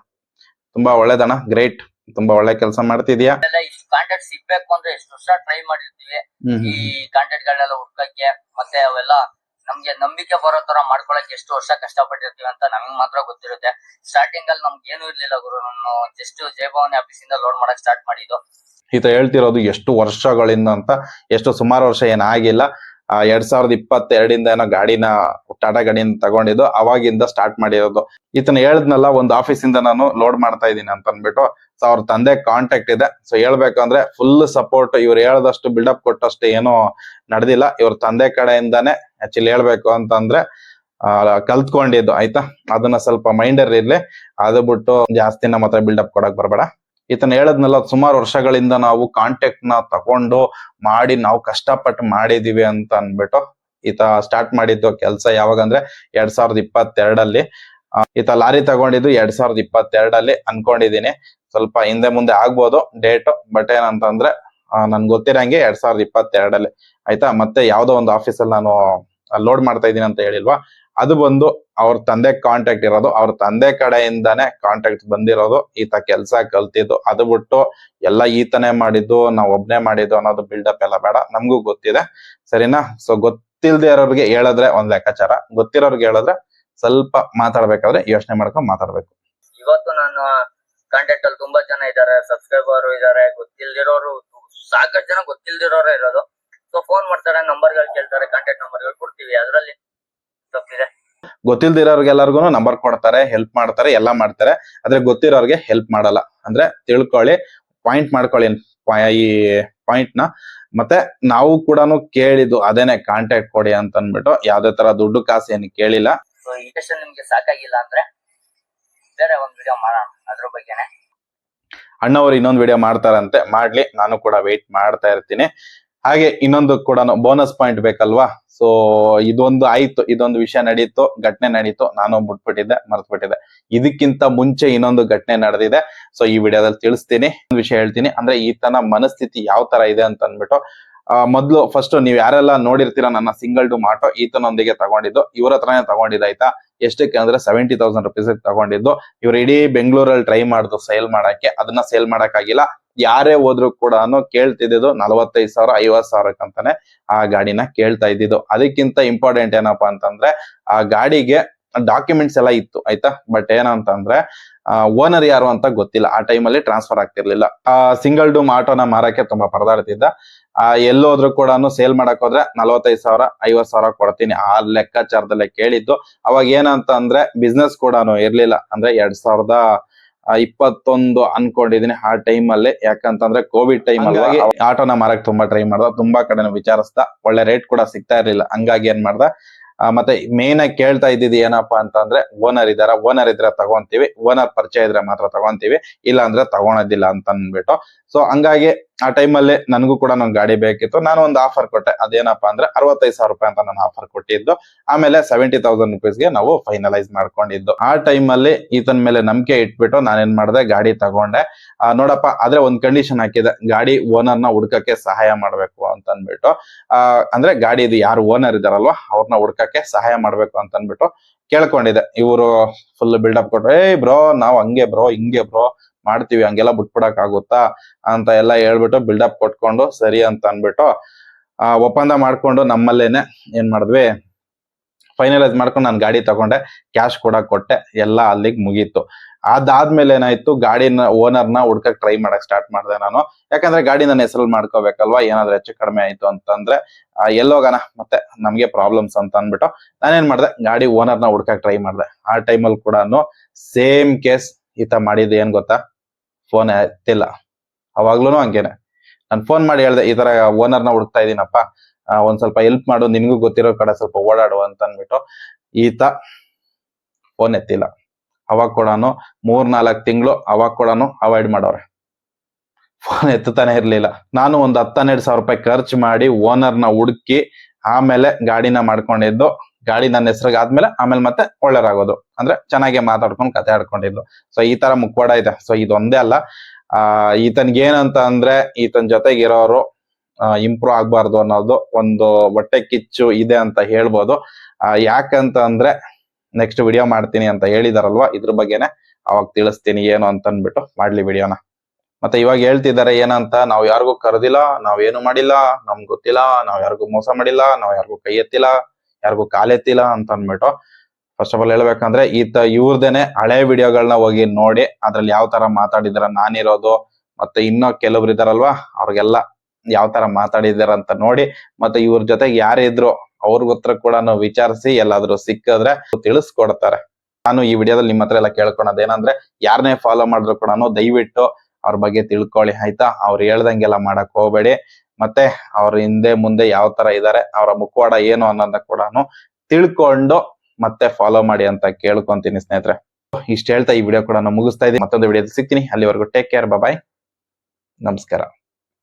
ತುಂಬಾ ಒಳ್ಳೇದಣ್ಣ. ಗ್ರೇಟ್ ತುಂಬಾ ಒಳ್ಳೆ ಕೆಲಸ ಮಾಡ್ತಿದ್ಯಾ? ಕಾಂಟ್ಯಾಕ್ಟ್ ಸಿಗ್ಬೇಕು ಅಂದ್ರೆ ಎಷ್ಟು ವರ್ಷ ಟ್ರೈ ಮಾಡಿರ್ತೀವಿ. ಈ ಕಾಂಟ್ಯಾಕ್ಟ್ ಗಳನ್ನೆಲ್ಲ ಹುಡ್ಕಕ್ಕೆ ಮತ್ತೆ ಅವೆಲ್ಲ ನಮ್ಗೆ ನಂಬಿಕೆ ಬರೋ ತರ ಮಾಡ್ಕೊಳಕ್ ಎಷ್ಟು ವರ್ಷ ಕಷ್ಟಪಟ್ಟಿರ್ತೀವಿ ಅಂತ ನಮಗ್ ಮಾತ್ರ ಗೊತ್ತಿರುತ್ತೆ. ಸ್ಟಾರ್ಟಿಂಗ್ ಅಲ್ಲಿ ನಮ್ಗೆ ಏನು ಇರ್ಲಿಲ್ಲ ಗುರು. ನಾನು ಜಸ್ಟ್ ಜಯಭವನಿ ಆಫೀಸ್ ಇಂದ ಲೋಡ್ ಮಾಡಕ್ ಸ್ಟಾರ್ಟ್ ಮಾಡಿದ್ದು. ಈತ ಹೇಳ್ತಿರೋದು ಎಷ್ಟು ವರ್ಷಗಳಿಂದ ಅಂತ ಎಷ್ಟು ಸುಮಾರು ವರ್ಷ ಏನಾಗಿಲ್ಲ. ಆ, ಎರಡ್ ಸಾವಿರದ ಇಪ್ಪತ್ತೆರಡಿಂದ ಏನೋ ಗಾಡಿನ ಟಾಟಾ ಗಾಡಿನ ತಗೊಂಡಿದ್ದು ಅವಾಗಿಂದ ಸ್ಟಾರ್ಟ್ ಮಾಡಿರೋದು. ಈತನ ಹೇಳದ್ನಲ್ಲ ಒಂದು ಆಫೀಸ್ ಇಂದ ನಾನು ಲೋಡ್ ಮಾಡ್ತಾ ಇದ್ದೀನಿ ಅಂತ ಅಂದ್ಬಿಟ್ಟು ಸೊ ಅವ್ರ ತಂದೆ ಕಾಂಟ್ಯಾಕ್ಟ್ ಇದೆ. ಸೊ ಹೇಳ್ಬೇಕಂದ್ರೆ ಫುಲ್ ಸಪೋರ್ಟ್ ಇವ್ರು ಹೇಳ್ದಷ್ಟು ಬಿಲ್ಡಪ್ ಕೊಟ್ಟಷ್ಟು ಏನೋ ನಡೆದಿಲ್ಲ. ಇವ್ರ ತಂದೆ ಕಡೆಯಿಂದಾನೆ ಆಕ್ಚುಲಿ ಹೇಳ್ಬೇಕು ಅಂತಂದ್ರೆ ಕಲ್ತ್ಕೊಂಡಿದ್ದು. ಆಯ್ತಾ? ಅದನ್ನ ಸ್ವಲ್ಪ ಮೈಂಡರ್ ಇರ್ಲಿ. ಅದು ಬಿಟ್ಟು ಜಾಸ್ತಿ ನಮ್ಮ ಹತ್ರ ಬಿಲ್ಡಪ್ ಕೊಡಕ್ ಬರಬೇಡ. ಈತನ ಹೇಳದ್ನಲ್ಲ, ಸುಮಾರು ವರ್ಷಗಳಿಂದ ನಾವು ಕಾಂಟ್ಯಾಕ್ಟ್ನ ತಗೊಂಡು ಮಾಡಿ ನಾವು ಕಷ್ಟಪಟ್ಟು ಮಾಡಿದೀವಿ ಅಂತ ಅನ್ಬಿಟ್ಟು ಈತ ಸ್ಟಾರ್ಟ್ ಮಾಡಿದ್ದು ಕೆಲಸ ಯಾವಾಗ ಅಂದ್ರೆ ಎರಡ್ ಸಾವಿರದ ಇಪ್ಪತ್ತೆರಡಲ್ಲಿ. ಈತ ಲಾರಿ ತಗೊಂಡಿದ್ದು ಎರಡ್ ಸಾವಿರದ ಇಪ್ಪತ್ತೆರಡಲ್ಲಿ ಅನ್ಕೊಂಡಿದೀನಿ. ಸ್ವಲ್ಪ ಹಿಂದೆ ಮುಂದೆ ಆಗ್ಬೋದು ಡೇಟ್ ಬಟ್ ಏನಂತಂದ್ರೆ ನನ್ಗೆ ಗೊತ್ತಿರಂಗೆ ಎರಡ್ ಸಾವಿರದ ಇಪ್ಪತ್ತೆರಡಲ್ಲಿ. ಆಯ್ತಾ? ಮತ್ತೆ ಯಾವ್ದೋ ಒಂದು ಆಫೀಸಲ್ಲಿ ನಾನು ಲೋಡ್ ಮಾಡ್ತಾ ಇದ್ದೀನಿ ಅಂತ ಹೇಳಿಲ್ವಾ? ಅದು ಬಂದು ಅವ್ರ ತಂದೆ ಕಾಂಟ್ಯಾಕ್ಟ್ ಇರೋದು, ಅವ್ರ ತಂದೆ ಕಡೆಯಿಂದಾನೆ ಕಾಂಟ್ಯಾಕ್ಟ್ ಬಂದಿರೋದು, ಈತ ಕೆಲಸ ಕಲ್ತಿದ್ದು. ಅದು ಬಿಟ್ಟು ಎಲ್ಲ ಈತನೇ ಮಾಡಿದ್ದು, ನಾವ್ ಒಬ್ನೇ ಮಾಡಿದ್ದು ಅನ್ನೋದು ಬಿಲ್ಡಪ್ ಎಲ್ಲ ಬೇಡ, ನಮಗೂ ಗೊತ್ತಿದೆ. ಸರಿನಾ? ಸೊ ಗೊತ್ತಿಲ್ದೇ ಇರೋರಿಗೆ ಹೇಳಿದ್ರೆ ಒಂದ್ ಲೆಕ್ಕಾಚಾರ. ಗೊತ್ತಿರೋರ್ಗೆ ಹೇಳಿದ್ರೆ ಸ್ವಲ್ಪ ಮಾತಾಡ್ಬೇಕಾದ್ರೆ ಯೋಚನೆ ಮಾಡ್ಕೊಂಡು ಮಾತಾಡ್ಬೇಕು. ಇವತ್ತು ನಾನು ಕಾಂಟ್ಯಾಕ್ಟ್ ಅಲ್ಲಿ ತುಂಬಾ ಜನ ಇದಾರೆ ಸಬ್ಸ್ಕ್ರೈಬರ್ ಇದಾರೆ ಗೊತ್ತಿಲ್ದಿರೋರು ಸಾಕಷ್ಟು ಜನ ಗೊತ್ತಿಲ್ದಿರೋರೇ ಇರೋದು. ಸೊ ಫೋನ್ ಮಾಡ್ತಾರೆ ನಂಬರ್ಗಳು ಕೇಳ್ತಾರೆ ಕಾಂಟ್ಯಾಕ್ಟ್ ನಂಬರ್ಗಳು ಕೊಡ್ತೀವಿ. ಅದ್ರಲ್ಲಿ ತಪ್ಪಿದೆ. ಗೊತ್ತಿಲ್ದಿರೋರ್ಗೆಲ್ಲರಿಗೂ ನಂಬರ್ ಕೊಡ್ತಾರೆ ಹೆಲ್ಪ್ ಮಾಡ್ತಾರೆ ಎಲ್ಲ ಮಾಡ್ತಾರೆ. ಆದ್ರೆ ಗೊತ್ತಿರೋರ್ಗೆ ಹೆಲ್ಪ್ ಮಾಡಲ್ಲ. ಅಂದ್ರೆ ತಿಳ್ಕೊಳ್ಳಿ ಪಾಯಿಂಟ್ ಮಾಡ್ಕೊಳ್ಳಿ ಈ ಪಾಯಿಂಟ್ನ. ಮತ್ತೆ ನಾವು ಕೂಡ ಕೇಳಿದ್ದು ಅದೇನೆ ಕಾಂಟ್ಯಾಕ್ಟ್ ಕೊಡಿ ಅಂತ ಅಂದ್ಬಿಟ್ಟು ಯಾವ್ದೇ ತರ ದುಡ್ಡು ಕಾಸು ಏನು ಕೇಳಿಲ್ಲ. ನಿಮ್ಗೆ ಸಾಕಾಗಿಲ್ಲ ಅಂದ್ರೆ ಬೇರೆ ಒಂದ್ ವಿಡಿಯೋ ಮಾಡೋಣ ಅದ್ರ ಬಗ್ಗೆನೆ. ಅಣ್ಣವ್ರು ಇನ್ನೊಂದು ವಿಡಿಯೋ ಮಾಡ್ತಾರಂತೆ. ಮಾಡ್ಲಿ ನಾನು ಕೂಡ ವೇಟ್ ಮಾಡ್ತಾ ಇರ್ತೀನಿ. ಹಾಗೆ ಇನ್ನೊಂದು ಕೂಡ ಬೋನಸ್ ಪಾಯಿಂಟ್ ಬೇಕಲ್ವಾ? ಸೊ ಇದೊಂದು ಆಯ್ತು, ಇದೊಂದು ವಿಷಯ ನಡೀತು, ಘಟನೆ ನಡೀತು, ನಾನು ಬಿಟ್ಬಿಟ್ಟಿದ್ದೆ ಮರ್ತ್ಬಿಟ್ಟಿದ್ದೆ. ಇದಕ್ಕಿಂತ ಮುಂಚೆ ಇನ್ನೊಂದು ಘಟನೆ ನಡೆದಿದೆ. ಸೊ ಈ ವಿಡಿಯೋದಲ್ಲಿ ತಿಳಿಸ್ತೀನಿ ಒಂದು ವಿಷಯ ಹೇಳ್ತೀನಿ. ಅಂದ್ರೆ ಈತನ ಮನಸ್ಥಿತಿ ಯಾವ ತರ ಇದೆ ಅಂತ ಅಂದ್ಬಿಟ್ಟು ಮೊದ್ಲು ಫಸ್ಟ್ ನೀವ್ ಯಾರೆಲ್ಲ ನೋಡಿರ್ತೀರಾ ನನ್ನ ಸಿಂಗಲ್ ಟು ಮಾಟೋ ಈತನೊಂದಿಗೆ ತಗೊಂಡಿದ್ದು, ಇವ್ರ ಹತ್ರನೇ ತಗೊಂಡಿದ್ದು ಆಯ್ತಾ? ಎಷ್ಟಕ್ಕೆ ಅಂದ್ರೆ ಸೆವೆಂಟಿ ತೌಸಂಡ್ ರುಪೀಸ್ ತಗೊಂಡಿದ್ದು. ಇವ್ರು ಇಡೀ ಬೆಂಗಳೂರಲ್ಲಿ ಟ್ರೈ ಮಾಡಿದ್ರು ಸೇಲ್ ಮಾಡಕ್ಕೆ, ಅದನ್ನ ಸೇಲ್ ಮಾಡಕ್ಕಾಗಿಲ್ಲ. ಯಾರೇ ಹೋದ್ರು ಕೂಡ ಕೇಳ್ತಿದ್ದು ನಲವತ್ತೈದು ಸಾವಿರ ಐವತ್ ಸಾವಿರಕ್ಕಂತಾನೆ ಆ ಗಾಡಿನ ಕೇಳ್ತಾ ಇದ್ದಿದ್ದು. ಅದಕ್ಕಿಂತ ಇಂಪಾರ್ಟೆಂಟ್ ಏನಪ್ಪಾ ಅಂತಂದ್ರೆ ಆ ಗಾಡಿಗೆ ಡಾಕ್ಯುಮೆಂಟ್ಸ್ ಎಲ್ಲ ಇತ್ತು, ಆಯ್ತಾ? ಬಟ್ ಏನಂತಂದ್ರೆ ಓನರ್ ಯಾರು ಅಂತ ಗೊತ್ತಿಲ್ಲ. ಆ ಟೈಮಲ್ಲಿ ಟ್ರಾನ್ಸ್ಫರ್ ಆಗ್ತಿರ್ಲಿಲ್ಲ. ಆ ಸಿಂಗಲ್ ಡೂಮ್ ಆಟೋನ ಮಾರಕ್ಕೆ ತುಂಬಾ ಪರದಾಡ್ತಿದ್ದ. ಆ, ಎಲ್ಲೋದ್ರು ಕೂಡ ಸೇಲ್ ಮಾಡಕ್ ಹೋದ್ರೆ ನಲವತ್ತೈದು ಸಾವಿರ ಐವತ್ ಸಾವಿರ ಕೊಡ್ತೀನಿ. ಆ ಲೆಕ್ಕಾಚಾರದಲ್ಲೇ ಕೇಳಿದ್ದು. ಅವಾಗ ಏನಂತ ಅಂದ್ರೆ ಬಿಸ್ನೆಸ್ ಕೂಡ ಇರ್ಲಿಲ್ಲ. ಅಂದ್ರೆ ಎರಡ್ ಸಾವಿರದ ಇಪ್ಪತ್ತೊಂದು ಅನ್ಕೊಂಡಿದೀನಿ ಆ ಟೈಮ್ ಅಲ್ಲಿ ಯಾಕಂತಂದ್ರೆ ಕೋವಿಡ್ ಟೈಮ್ ಅಲ್ಲಿ ಆಟೋನ ಮಾರಕ್ ತುಂಬಾ ಟ್ರೈ ಮಾಡ್ದ. ತುಂಬಾ ಕಡೆ ವಿಚಾರಿಸ್ತಾ ಒಳ್ಳೆ ರೇಟ್ ಕೂಡ ಸಿಗ್ತಾ ಇರ್ಲಿಲ್ಲ. ಹಂಗಾಗಿ ಏನ್ ಮಾಡ್ದ? ಮತ್ತೆ ಮೇನ್ ಆಗಿ ಕೇಳ್ತಾ ಇದ್ದಿದ್ದು ಏನಪ್ಪಾ ಅಂತಂದ್ರೆ ಓನರ್ ಇದಾರ. ಓನರ್ ಇದ್ರೆ ತಗೊಂತೀವಿ. ಓನರ್ ಪರಿಚಯ ಇದ್ರೆ ಮಾತ್ರ ತಗೊಂತೀವಿ. ಇಲ್ಲ ಅಂದ್ರೆ ತಗೊಳೋದಿಲ್ಲ ಅಂತ ಅಂದ್ಬಿಟ್ಟು ಸೊ ಹಂಗಾಗಿ ಆ ಟೈಮಲ್ಲಿ ನನಗೂ ಕೂಡ ನನ್ ಗಾಡಿ ಬೇಕಿತ್ತು. ನಾನು ಒಂದು ಆಫರ್ ಕೊಟ್ಟೆ. ಅದೇನಪ್ಪಾ ಅಂದ್ರೆ ಅರವತ್ತೈದು ಸಾವಿರ ರೂಪಾಯಿ ಅಂತ ನಾನು ಆಫರ್ ಕೊಟ್ಟಿದ್ದು. ಆಮೇಲೆ ಸೆವೆಂಟಿ ತೌಸಂಡ್ ರುಪೀಸ್ಗೆ ನಾವು ಫೈನಲೈಸ್ ಮಾಡ್ಕೊಂಡಿದ್ದು. ಆ ಟೈಮಲ್ಲಿ ಈತನ ಮೇಲೆ ನಂಬಿಕೆ ಇಟ್ಬಿಟ್ಟು ನಾನೇನ್ ಮಾಡಿದೆ, ಗಾಡಿ ತಗೊಂಡೆ. ನೋಡಪ್ಪ, ಆದ್ರೆ ಒಂದ್ ಕಂಡೀಷನ್ ಹಾಕಿದೆ. ಗಾಡಿ ಓನರ್ನ ಹುಡ್ಕಕ್ಕೆ ಸಹಾಯ ಮಾಡ್ಬೇಕು ಅಂತ ಅಂದ್ಬಿಟ್ಟು ಅಂದ್ರೆ ಗಾಡಿ ಇದು ಯಾರು ಓನರ್ ಇದಾರಲ್ವ ಅವ್ರನ್ನ ಹುಡ್ಕಕ್ಕೆ ಸಹಾಯ ಮಾಡ್ಬೇಕು ಅಂತ ಅಂದ್ಬಿಟ್ಟು ಕೇಳ್ಕೊಂಡಿದೆ ಇವರು ಫುಲ್ ಬಿಲ್ಡಪ್ ಕೊಟ್ರು ಏ ಬ್ರೋ, ನಾವ್ ಹಂಗೆ ಬ್ರೋ, ಹಿಂಗೆ ಬ್ರೋ ಮಾಡ್ತೀವಿ, ಹಂಗೆಲ್ಲ ಬಿಟ್ಬಿಡಕ್ ಆಗುತ್ತಾ ಅಂತ ಎಲ್ಲ ಹೇಳ್ಬಿಟ್ಟು ಬಿಲ್ಡಪ್ ಕೊಟ್ಕೊಂಡು ಸರಿ ಅಂತ ಅನ್ಬಿಟ್ಟು ಆ, ಒಪ್ಪಂದ ಮಾಡ್ಕೊಂಡು ನಮ್ಮಲ್ಲೇನೆ ಏನ್ ಮಾಡಿದ್ವಿ? ಫೈನಲೈಸ್ ಮಾಡ್ಕೊಂಡು ನಾನು ಗಾಡಿ ತಗೊಂಡೆ ಕ್ಯಾಶ್ ಕೂಡ ಕೊಟ್ಟೆ, ಎಲ್ಲ ಅಲ್ಲಿಗೆ ಮುಗೀತು. ಅದಾದ್ಮೇಲೆ ಏನಾಯ್ತು, ಗಾಡಿನ ಓನರ್ನ ಹುಡ್ಕಕ್ ಟ್ರೈ ಮಾಡಕ್ ಸ್ಟಾರ್ಟ್ ಮಾಡಿದೆ ನಾನು. ಯಾಕಂದ್ರೆ ಗಾಡಿ ನನ್ನ ಹೆಸರಲ್ಲಿ ಮಾಡ್ಕೋಬೇಕಲ್ವಾ, ಏನಾದ್ರು ಹೆಚ್ಚು ಕಡಿಮೆ ಆಯ್ತು ಅಂತಂದ್ರೆ ಎಲ್ಲೋಗಣ, ಮತ್ತೆ ನಮ್ಗೆ ಪ್ರಾಬ್ಲಮ್ಸ್ ಅಂತ ಅಂದ್ಬಿಟ್ಟು ನಾನೇನ್ ಮಾಡಿದೆ, ಗಾಡಿ ಓನರ್ನ ಹುಡ್ಕಕ್ ಟ್ರೈ ಮಾಡಿದೆ. ಆ ಟೈಮಲ್ಲಿ ಕೂಡ ಸೇಮ್ ಕೇಸ್ ಈತ ಮಾಡಿದ್ದು ಏನ್ ಗೊತ್ತಾ? ಫೋನ್ ಎತ್ತಿಲ್ಲ ಅವಾಗ್ಲೂ ಹಂಗೇನೆ. ನಾನು ಫೋನ್ ಮಾಡಿ ಹೇಳ್ದೆ, ಈ ತರ ಓನರ್ನ ಹುಡುಕ್ತಾ ಇದೀನಪ್ಪ ಒಂದ್ ಸ್ವಲ್ಪ ಹೆಲ್ಪ್ ಮಾಡು, ನಿನ್ಗೂ ಗೊತ್ತಿರೋ ಕಡೆ ಸ್ವಲ್ಪ ಓಡಾಡು ಅಂತ ಅಂದ್ಬಿಟ್ಟು ಈತ ಫೋನ್ ಎತ್ತಿಲ್ಲ. ಅವಾಗ ಕೂಡ ಮೂರ್ ನಾಲ್ಕು ತಿಂಗಳು ಅವಾಗ ಕೂಡ ಅವಾಯ್ಡ್ ಮಾಡೋರೆ ಫೋನ್ ಎತ್ತುತ್ತಾನೆ ಇರ್ಲಿಲ್ಲ. ನಾನು ಒಂದು ಹತ್ತನ್ನೆರಡು ಸಾವಿರ ರೂಪಾಯಿ ಖರ್ಚು ಮಾಡಿ ಓನರ್ನ ಹುಡುಕಿ ಆಮೇಲೆ ಗಾಡಿನ ಮಾಡ್ಕೊಂಡಿದ್ದು ಗಾಡಿ ನನ್ನ ಹೆಸರಿಗೆ ಆದ್ಮೇಲೆ ಆಮೇಲೆ ಮತ್ತೆ ಒಳ್ಳೆರಾಗೋದು ಅಂದ್ರೆ ಚೆನ್ನಾಗಿ ಮಾತಾಡ್ಕೊಂಡು ಕತೆ ಆಡ್ಕೊಂಡಿದ್ರು ಸೊ ಈ ತರ ಮುಖವಾಡ ಇದೆ. ಸೊ ಇದೊಂದೇ ಅಲ್ಲ. ಆ ಈತನ್ಗೆ ಏನಂತ ಅಂದ್ರೆ ಈತನ್ ಜೊತೆಗೆ ಇರೋರು ಇಂಪ್ರೂವ್ ಆಗ್ಬಾರ್ದು ಅನ್ನೋದು ಒಂದು ಹೊಟ್ಟೆ ಕಿಚ್ಚು ಇದೆ ಅಂತ ಹೇಳ್ಬೋದು. ಆ, ಯಾಕಂತ ಅಂದ್ರೆ ನೆಕ್ಸ್ಟ್ ವಿಡಿಯೋ ಮಾಡ್ತೀನಿ ಅಂತ ಹೇಳಿದಾರಲ್ವಾ? ಇದ್ರ ಬಗ್ಗೆನೆ ಅವಾಗ ತಿಳಿಸ್ತೀನಿ ಏನು ಅಂತ ಅಂದ್ಬಿಟ್ಟು ಮಾಡ್ಲಿ ವಿಡಿಯೋನ ಮತ್ತೆ ಇವಾಗ ಹೇಳ್ತಿದ್ದಾರೆ ಏನಂತ ನಾವ್ ಯಾರಿಗೂ ಕರೆದಿಲ್ಲ ನಾವ್ ಏನು ಮಾಡಿಲ್ಲ ನಮ್ಗ್ ಗೊತ್ತಿಲ್ಲ ನಾವ್ ಯಾರಿಗೂ ಮೋಸ ಮಾಡಿಲ್ಲ ನಾವ್ ಯಾರಿಗೂ ಕೈ ಎತ್ತಿಲ್ಲ. ಯಾರಿಗೂ ಕಾಲೆತ್ತಿಲ್ಲ ಅಂತ ಅಂದ್ಬಿಟ್ಟು ಫಸ್ಟ್ ಆಫ್ ಆಲ್ ಹೇಳ್ಬೇಕಂದ್ರೆ ಈತ ಇವ್ರದೇನೆ ಹಳೆ ವಿಡಿಯೋಗಳನ್ನ ಹೋಗಿ ನೋಡಿ ಅದ್ರಲ್ಲಿ ಯಾವ ತರ ಮಾತಾಡಿದಾರ, ನಾನಿರೋದು ಮತ್ತೆ ಇನ್ನೂ ಕೆಲವ್ರು ಇದಾರಲ್ವಾ, ಅವ್ರಿಗೆಲ್ಲ ಯಾವ ತರ ಮಾತಾಡಿದಾರ ಅಂತ ನೋಡಿ ಮತ್ತೆ ಇವ್ರ ಜೊತೆಗೆ ಯಾರಿದ್ರು ಅವ್ರ ಹತ್ರ ಕೂಡ ವಿಚಾರಿಸಿ ಎಲ್ಲಾದ್ರೂ ಸಿಕ್ಕಿದ್ರೆ ತಿಳಿಸ್ಕೊಡ್ತಾರೆ. ನಾನು ಈ ವಿಡಿಯೋದಲ್ಲಿ ನಿಮ್ಮ ಹತ್ರ ಎಲ್ಲ ಕೇಳ್ಕೊಳೋದು ಏನಂದ್ರೆ ಯಾರನ್ನೇ ಫಾಲೋ ಮಾಡಿದ್ರು ಕೂಡ ದಯವಿಟ್ಟು ಅವ್ರ ಬಗ್ಗೆ ತಿಳ್ಕೊಳ್ಳಿ, ಆಯ್ತಾ? ಅವ್ರು ಹೇಳ್ದಂಗೆಲ್ಲ ಮಾಡಕ್ ಹೋಗ್ಬೇಡಿ. ಮತ್ತೆ ಅವ್ರ ಹಿಂದೆ ಮುಂದೆ ಯಾವ ತರ ಇದಾರೆ, ಅವರ ಮುಖವಾಡ ಏನು ಅನ್ನೋದನ್ನ ಕೂಡ ತಿಳ್ಕೊಂಡು ಮತ್ತೆ ಫಾಲೋ ಮಾಡಿ ಅಂತ ಕೇಳ್ಕೊಂತೀನಿ ಸ್ನೇಹಿತರೆ. ಇಷ್ಟ ಹೇಳ್ತಾ ಈ ವಿಡಿಯೋ ಕೂಡ ಮುಗಿಸ್ತಾ ಇದ್ದೀನಿ. ಮತ್ತೊಂದು ವಿಡಿಯೋ ಸಿಗ್ತೀನಿ. ಅಲ್ಲಿವರೆಗೂ ಟೇಕ್ ಕೇರ್ ಬಾಯ್ ನಮಸ್ಕಾರ.